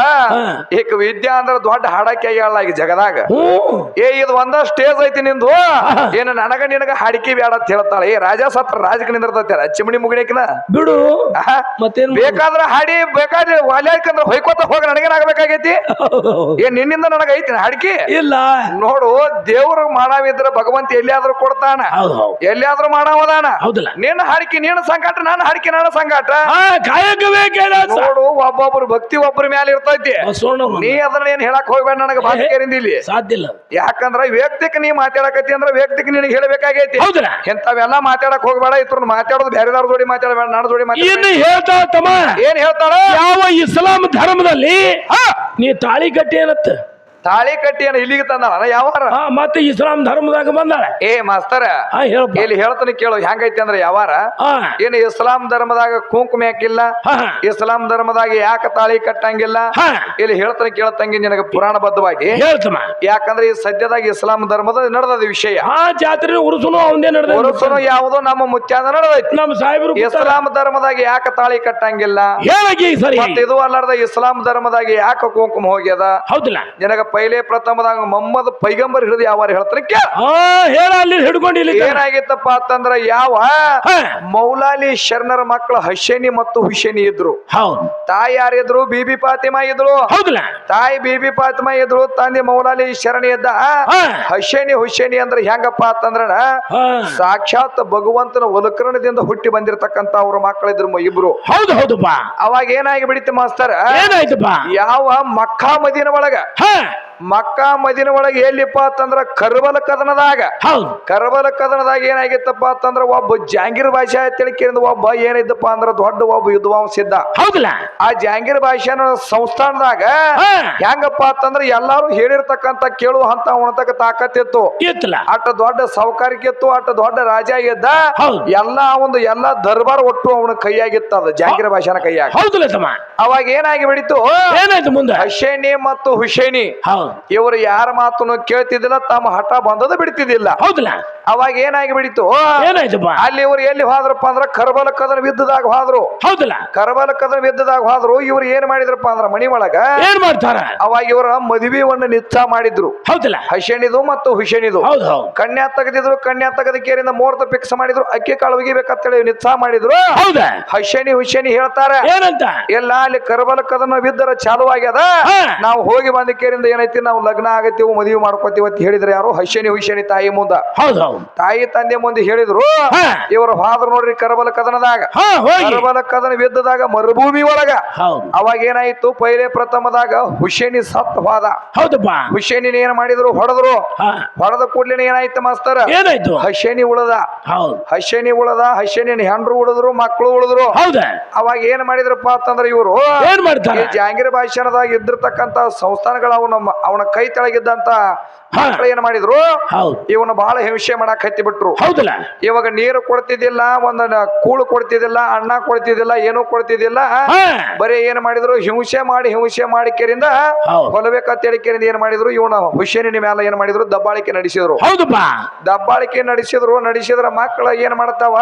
[SPEAKER 3] ಈಕ
[SPEAKER 2] ಈಗ ವಿದ್ಯಾ ಅಂದ್ರ ದೊಡ್ಡ ಹಾಡಕ್ಕೆ ಆಗ್ಯಾಳ ಈಗ ಜಗದಾಗ. ಏ ಇದು ಒಂದ ಸ್ಟೇಜ್ ಐತಿ ನಿಂದು. ಏನ ನನಗ ನಿನಗ ಹಾಡಿಕೆ ಬೇಡ ಅಂತ ಹೇಳ್ತಾಳ. ಏ ರಾಜ ಸತ್ರ ರಾಜಕ ನಿಂದಿರ್ತೈತೆ ಚಿಮಣಿ ಮುಗಿಣಿಕಿನ
[SPEAKER 3] ಬಿಡು. ಮತ್ತೇನ್?
[SPEAKER 2] ಬೇಕಾದ್ರ ಹಾಡಿ ಬೇಕಾದ್ರೆ ವಾಲ್ಯಾಕಂದ್ರ ಹೊಯ್ಕೋತ ಹೋಗ ನನಗೇನಾಗಬೇಕಾಗೈತಿ? ಏನ್ ನಿನ್ನಿಂದ ನನಗ ಐತಿ ಹಾಡಿಕೆ?
[SPEAKER 3] ಇಲ್ಲ.
[SPEAKER 2] ನೋಡು ದೇವ್ರು ಮಾಡಾವಿದ್ರ ಭಗವಂತ ಎಲ್ಲಿಯಾದ್ರೂ ಕೊಡ್ತಾನ. ಎಲ್ಲಿಯಾದ್ರೂ ಮಾಡಾವದಾನ ನಿನ್ನ ಹಾಡಿಕೆ ನೀನು ಸಂಗಾಟ ನಾನು ಹಾಡಿಕೆ ನಾನು
[SPEAKER 3] ಕೈಲಾಸ
[SPEAKER 2] ನೋಡು ಒಬ್ಬೊಬ್ರು ಭಕ್ತಿ ಒಬ್ಬರ ಮ್ಯಾಲ ಇರ್ತೈತಿ. ನೀ ಅದನ್ನ ಏನ್ ಹೇಳಕ್ ಹೋಗ್ಬೇಡ ನನಗೆ ಭಾಷೆಕರಿಂದ ಇಲ್ಲಿ.
[SPEAKER 3] ಸಾಧ್ಯ ಇಲ್ಲ
[SPEAKER 2] ಯಾಕಂದ್ರ ವ್ಯಕ್ತಿಕ್ ನೀ ಮಾತಾಡಕತ್ತಿ ಅಂದ್ರ ವ್ಯಕ್ತಿಕ್ ನಿನಗೆ ಹೇಳಬೇಕಾಗೈತಿ.
[SPEAKER 3] ಎಂತವೆಲ್ಲ
[SPEAKER 2] ಇಂಥವೆಲ್ಲ ಮಾತಾಡಕ್ ಹೋಗ್ಬೇಡ ಇತ್ರ ಮಾತಾಡೋದು ಬೇರೆದಾರ ಜೋಡಿ ಮಾತಾಡಬೇಡ ನನ್ನ ಜೋಡಿ ಮಾತಾಡ
[SPEAKER 3] ಹೇಳ್ತಾ ತಮ್ಮ.
[SPEAKER 2] ಏನ್ ಹೇಳ್ತಾಳ?
[SPEAKER 3] ಯಾವ ಇಸ್ಲಾಂ ಧರ್ಮದಲ್ಲಿ ನೀ ತಾಳಿ ಕಟ್ಟಿ ಏನತ್ತ?
[SPEAKER 2] ತಾಳಿ ಕಟ್ಟಿ ಏನ ಇಲ್ಲಿಗೆ ತಂದಾಳ ಯಾವಾರ
[SPEAKER 3] ಹಾ ಮತ್ತೆ ಇಸ್ಲಾಂ ಧರ್ಮದಾಗ ಬಂದಾಳೆ.
[SPEAKER 2] ಏ ಮಾಸ್ತರ
[SPEAKER 3] ಹಾ ಹೇಳಪ್ಪ
[SPEAKER 2] ಇಲ್ಲಿ ಹೇಳ್ತಾನೆ ಕೇಳು ಹೆಂಗೈತಿ ಅಂದ್ರೆ ಯಾವಾರ
[SPEAKER 3] ಹಾ.
[SPEAKER 2] ಏನ್ ಇಸ್ಲಾಂ ಧರ್ಮದಾಗ ಕುಂಕುಮ ಹಾಕಿಲ್ಲ?
[SPEAKER 3] ಹಾ.
[SPEAKER 2] ಇಸ್ಲಾಂ ಧರ್ಮದಾಗ ಯಾಕೆ ತಾಳಿ ಕಟ್ಟಂಗಿಲ್ಲ?
[SPEAKER 3] ಹಾ.
[SPEAKER 2] ಇಲ್ಲಿ ಹೇಳ್ತಾನೆ ಕೇಳತಂಗಿ ನಿನಗೆ ಪುರಾಣಬದ್ಧವಾಗಿ.
[SPEAKER 3] ಹೇಳ್ತಮ್ಮ.
[SPEAKER 2] ಯಾಕಂದ್ರೆ ಈ ಸದ್ಯದಾಗ ಇಸ್ಲಾಂ ಧರ್ಮದ ನಡೆದ ವಿಷಯ.
[SPEAKER 3] ಹಾ ಜಾತ್ರೆ ಉರುಸುನು ಅವಂದೇ ನಡೆದ
[SPEAKER 2] ಪುರುಷನು ಯಾವುದೋ ನಮ್ಮ ಮುತ್ಯಾದ ನಡೆದೈತಿ.
[SPEAKER 3] ನಮ್ಮ ಸಾಹೇಬರು
[SPEAKER 2] ಇಸ್ಲಾಂ ಧರ್ಮದಾಗ ಯಾಕೆ ತಾಳಿ ಕಟ್ಟಂಗಿಲ್ಲ?
[SPEAKER 3] ಹೇಳಗಿ ಸರಿ.
[SPEAKER 2] ಮತ್ತೆ ಇದು ಅಲ್ಲಾರ್ದ ಇಸ್ಲಾಂ ಧರ್ಮದಾಗ ಯಾಕೆ ಕುಂಕುಮ ಹೋಗ್ಯದ?
[SPEAKER 3] ಹೌದಿಲ್ಲ.
[SPEAKER 2] ನಿನಗ ಪೈಲೆ ಪ್ರಥಮದಾಗ ಮೊಹಮ್ಮದ್ ಪೈಗಂಬರ್ ಹಿಡಿದು ಯಾವ ಹೇಳ್ತಾರೆ ಕೇಳ.
[SPEAKER 3] ಹಾ ಹೇಳ ಅಲ್ಲಿ ಹಿಡ್ಕೊಂಡು ಇಲ್ಲಿ
[SPEAKER 2] ಏನಾಗಿತ್ತಪ್ಪ ಅಂತಂದ್ರ ಯಾವ ಮೌಲಾಲಿ ಶರಣರ ಮಕ್ಕಳು ಹಶೇನಿ ಮತ್ತು ಹುಶೇನಿ ಇದ್ರು.
[SPEAKER 3] ಹೌದು.
[SPEAKER 2] ತಾಯಿ ಯಾರಿದ್ರು? ಬಿಬಿ ಫಾತಿಮಾ ಇದ್ರು. ತಾಯಿ ಬಿಬಿ ಫಾತಿಮಾ ಇದ್ರು ತಂದೆ ಮೌಲಾಲಿ ಶರಣಿ ಇದ್ದ. ಹಶೇನಿ ಹುಶೇನಿ ಅಂದ್ರೆ ಹೆಂಗಪ್ಪ ಅಂತಂದ್ರ ಸಾಕ್ಷಾತ್ ಭಗವಂತನ ಒಲಕರಣದಿಂದ ಹುಟ್ಟಿ ಬಂದಿರತಕ್ಕಂತ ಅವ್ರ ಮಕ್ಕಳಿದ್ರು ಇಬ್ರು.
[SPEAKER 3] ಹೌದು ಹೌದಪ್ಪ
[SPEAKER 2] ಅವಾಗ ಏನಾಗಿ ಬಿಡಿತ ಮಾಸ್ತರ
[SPEAKER 3] ಏನಾಯ್ತಪ್ಪ
[SPEAKER 2] ಯಾವ ಮಕ್ಕಾ ಮದಿನ ಒಳಗ ಮಕ್ಕಾ ಮದಿನ ಒಳಗೆ ಎಲ್ಲಿಪ್ಪ ಅಂತಂದ್ರ ಕರ್ಬಲ ಕದನದಾಗ.
[SPEAKER 3] ಹೌದು.
[SPEAKER 2] ಕರ್ಬಲ ಕದನದಾಗ ಏನಾಗಿತ್ತಪ್ಪ ಅಂತಂದ್ರ ಒಬ್ಬ ಜಾಂಗೀರ್ ಭಾಷೆ ತಿಳ್ಕಿರಿಂದ ಒಬ್ಬ ಏನಿದ್ದಪ್ಪ ಅಂದ್ರ ದೊಡ್ಡ ಒಬ್ಬ ವಿದ್ವಾಂಸ ಇದ್ದ.
[SPEAKER 3] ಹೌದಿಲ್ಲ?
[SPEAKER 2] ಆ ಜಾಂಗೀರ್ ಭಾಷೆನ ಸಂಸ್ಥಾನದಾಗ ಹೆಂಗಪ್ಪ ಅಂತಂದ್ರ ಎಲ್ಲಾರು ಹೇಳಿರ್ತಕ್ಕಂತ ಕೇಳುವ ಹಂತ ಉಣತಕ್ಕ ತಾಕತ್ತಿತ್ತು
[SPEAKER 3] ಇತ್ತಲ್ಲ?
[SPEAKER 2] ಅಟ್ಟ ದೊಡ್ಡ ಸಾವುಕಾರಿಕಿತ್ತು ಅಟ್ಟ ದೊಡ್ಡ ರಾಜ ಇದ್ದ. ಎಲ್ಲಾ ಒಂದು ಎಲ್ಲಾ ದರ್ಬಾರ್ ಒಟ್ಟು ಅವನ ಕೈಯಾಗಿತ್ತ ಅದು ಜಾಂಗೀರ್ ಭಾಷೆನ ಕೈಯಾಗ.
[SPEAKER 3] ಹೌದಿಲ್ಲ ತಮ್ಮ?
[SPEAKER 2] ಅವಾಗ ಏನಾಗಿ ಬಿಡಿತು
[SPEAKER 3] ಏನಾಯ್ತು ಮುಂದೆ?
[SPEAKER 2] ಹಶೇನಿ ಮತ್ತು ಹುಶೇಣಿ
[SPEAKER 3] ಹೌದು.
[SPEAKER 2] ಇವರು ಯಾರ ಮಾತನ್ನು ಕೇಳ್ತಿದ್ದಿಲ್ಲ ತಮ್ಮ ಹಠ ಬಂದದ ಬಿಡ್ತಿದ್ದಿಲ್ಲ.
[SPEAKER 3] ಹೌದಿಲ್ಲ?
[SPEAKER 2] ಅವಾಗ ಏನಾಗಿ ಬಿಡಿತು
[SPEAKER 3] ಏನಾಯ್ತಪ್ಪ?
[SPEAKER 2] ಅಲ್ಲಿ ಇವ್ರು ಎಲ್ಲಿ ಹೋದ್ರಪ್ಪ ಅಂದ್ರ ಕರ್ಬಲ ಕದನ ಬಿದ್ದದಾಗ ಹೋದ್ರು.
[SPEAKER 3] ಹೌದಿಲ್ಲ?
[SPEAKER 2] ಕರ್ಬಲ ಕದನ ಬಿದ್ದದಾಗ ಹೋದ್ರು ಇವ್ರು ಏನ್ ಮಾಡಿದ್ರಪ್ಪ ಅಂದ್ರ ಮನಿ ಒಳಗ
[SPEAKER 3] ಏನ್ ಮಾಡ್ತಾರ?
[SPEAKER 2] ಅವಾಗ ಇವರ ಮದುವೆಯನ್ನ ನಿತ್ಯ ಮಾಡಿದ್ರು.
[SPEAKER 3] ಹೌದಲ್ಲ?
[SPEAKER 2] ಹಶೇನಿದು ಮತ್ತು
[SPEAKER 3] ಹೌದು
[SPEAKER 2] ಕನ್ಯಾ ತೆಗೆದಿದ್ರು ಕನ್ಯಾ ತೆಗೆದ ಕೇರಿಂದ ಮುಹೂರ್ತ ಫಿಕ್ಸ್ ಮಾಡಿದ್ರು. ಅಕ್ಕಿ ಕಾಳು ಒಗಿಬೇಕಂತೇಳಿ ನಿತ್ಯ ಮಾಡಿದ್ರು.
[SPEAKER 3] ಹಸೆಣಿ
[SPEAKER 2] ಹುಶೇನಿ ಹೇಳ್ತಾರ.
[SPEAKER 3] ಏನಂತ?
[SPEAKER 2] ಎಲ್ಲ ಅಲ್ಲಿ ಕರ್ಬಲ ಕದನ ಬಿದ್ದರ ಚಾಲು ಆಗ್ಯದ. ನಾವು ಹೋಗಿ ಬಂದ ಕೇರಿಂದ ಏನೈತಿ ನಾವು ಲಗ್ನ ಆಗತ್ತೀವಿ ಮದುವೆ ಮಾಡ್ಕೋತೀವಿ ಅಂತ ಹೇಳಿದ್ರೆ ಯಾರು? ಹಶೇನಿ ಹುಶೇನಿ ತಾಯಿ ಮುಂದ.
[SPEAKER 3] ಹೌದು.
[SPEAKER 2] ತಾಯಿ ತಂದೆ ಮುಂದೆ ಹೇಳಿದ್ರು ಇವರ ಹಾದ್ರು ನೋಡ್ರಿ ಕರಬಲ ಕದನದಾಗ. ಕರಬಲ ಕದನ ಬಿದ್ದದಾಗ ಮರುಭೂಮಿ ಒಳಗ. ಅವಾಗ ಏನಾಯ್ತು? ಪೈಲೆ ಪ್ರಥಮದಾಗ ಹುಶೇನಿ ಸತ್ ಹೋದ.
[SPEAKER 3] ಹೌದಪ್ಪ.
[SPEAKER 2] ಏನ್ ಮಾಡಿದ್ರು? ಹೊಡೆದ್ರು. ಹೊಡೆದ ಕೂಡ್ಲಿನ ಏನಾಯ್ತು ಮಾಸ್ತರ್?
[SPEAKER 3] ಏನಾಯ್ತು?
[SPEAKER 2] ಹಶೇನಿ ಉಳದ. ಹಶೇನಿ ಉಳದ ಹಶೇನಿನ ಹೆಂಡ್ರು ಉಳಿದ್ರು ಮಕ್ಕಳು ಉಳಿದ್ರು. ಅವಾಗ ಏನ್ ಮಾಡಿದ್ರಪ್ಪ ಅಂತಂದ್ರ ಇವರು
[SPEAKER 3] ಏನ್ ಮಾಡ್ತಾರೆ?
[SPEAKER 2] ಜಾಂಗೀರ್ ಭಾಷಣದಾಗ ಇದ್ದಿರ್ತಕ್ಕಂತ ಸಂಸ್ಥಾನಗಳು ಅವನ ಅವನ ಕೈ ತೆಳಗಿದ್ದಂತ. ಮಕ್ಕಳು ಏನ್ ಮಾಡಿದ್ರು? ಇವನ ಬಹಳ ಹಿಂಸೆ ಮಾಡಕ್ ಹತ್ತಿ ಬಿಟ್ರು
[SPEAKER 3] ಹೌದಲ್ಲ?
[SPEAKER 2] ಇವಾಗ ನೀರು ಕೊಡ್ತಿದ್ದಿಲ್ಲ ಒಂದ್ ಕೂಳು ಕೊಡ್ತಿದ್ದಿಲ್ಲ ಅಣ್ಣ ಕೊಡ್ತಿದ್ದಿಲ್ಲ ಏನು ಕೊಡ್ತಿದ್ದಿಲ್ಲ ಬರೀ ಏನ್ ಮಾಡಿದ್ರು? ಹಿಂಸೆ ಮಾಡಿ ಹಿಂಸೆ ಮಾಡಿ ಹೊಲಬೇಕ
[SPEAKER 3] ಹೌದು.
[SPEAKER 2] ಹೊಲಬೇಕಂತೇಳಿ ಕೆರಿಂದ ಏನ್ ಮಾಡಿದ್ರು? ಇವನ ಹುಷೇನಿನ ಮೇಲೆ ಏನ್ ಮಾಡಿದ್ರು? ದಬ್ಬಾಳಿಕೆ ನಡೆಸಿದ್ರು.
[SPEAKER 3] ಹೌದಪ್ಪ.
[SPEAKER 2] ದಬ್ಬಾಳಿಕೆ ನಡೆಸಿದ್ರು ನಡೆಸಿದ್ರ ಮಕ್ಕಳ ಏನ್ ಮಾಡ್ತಾವ?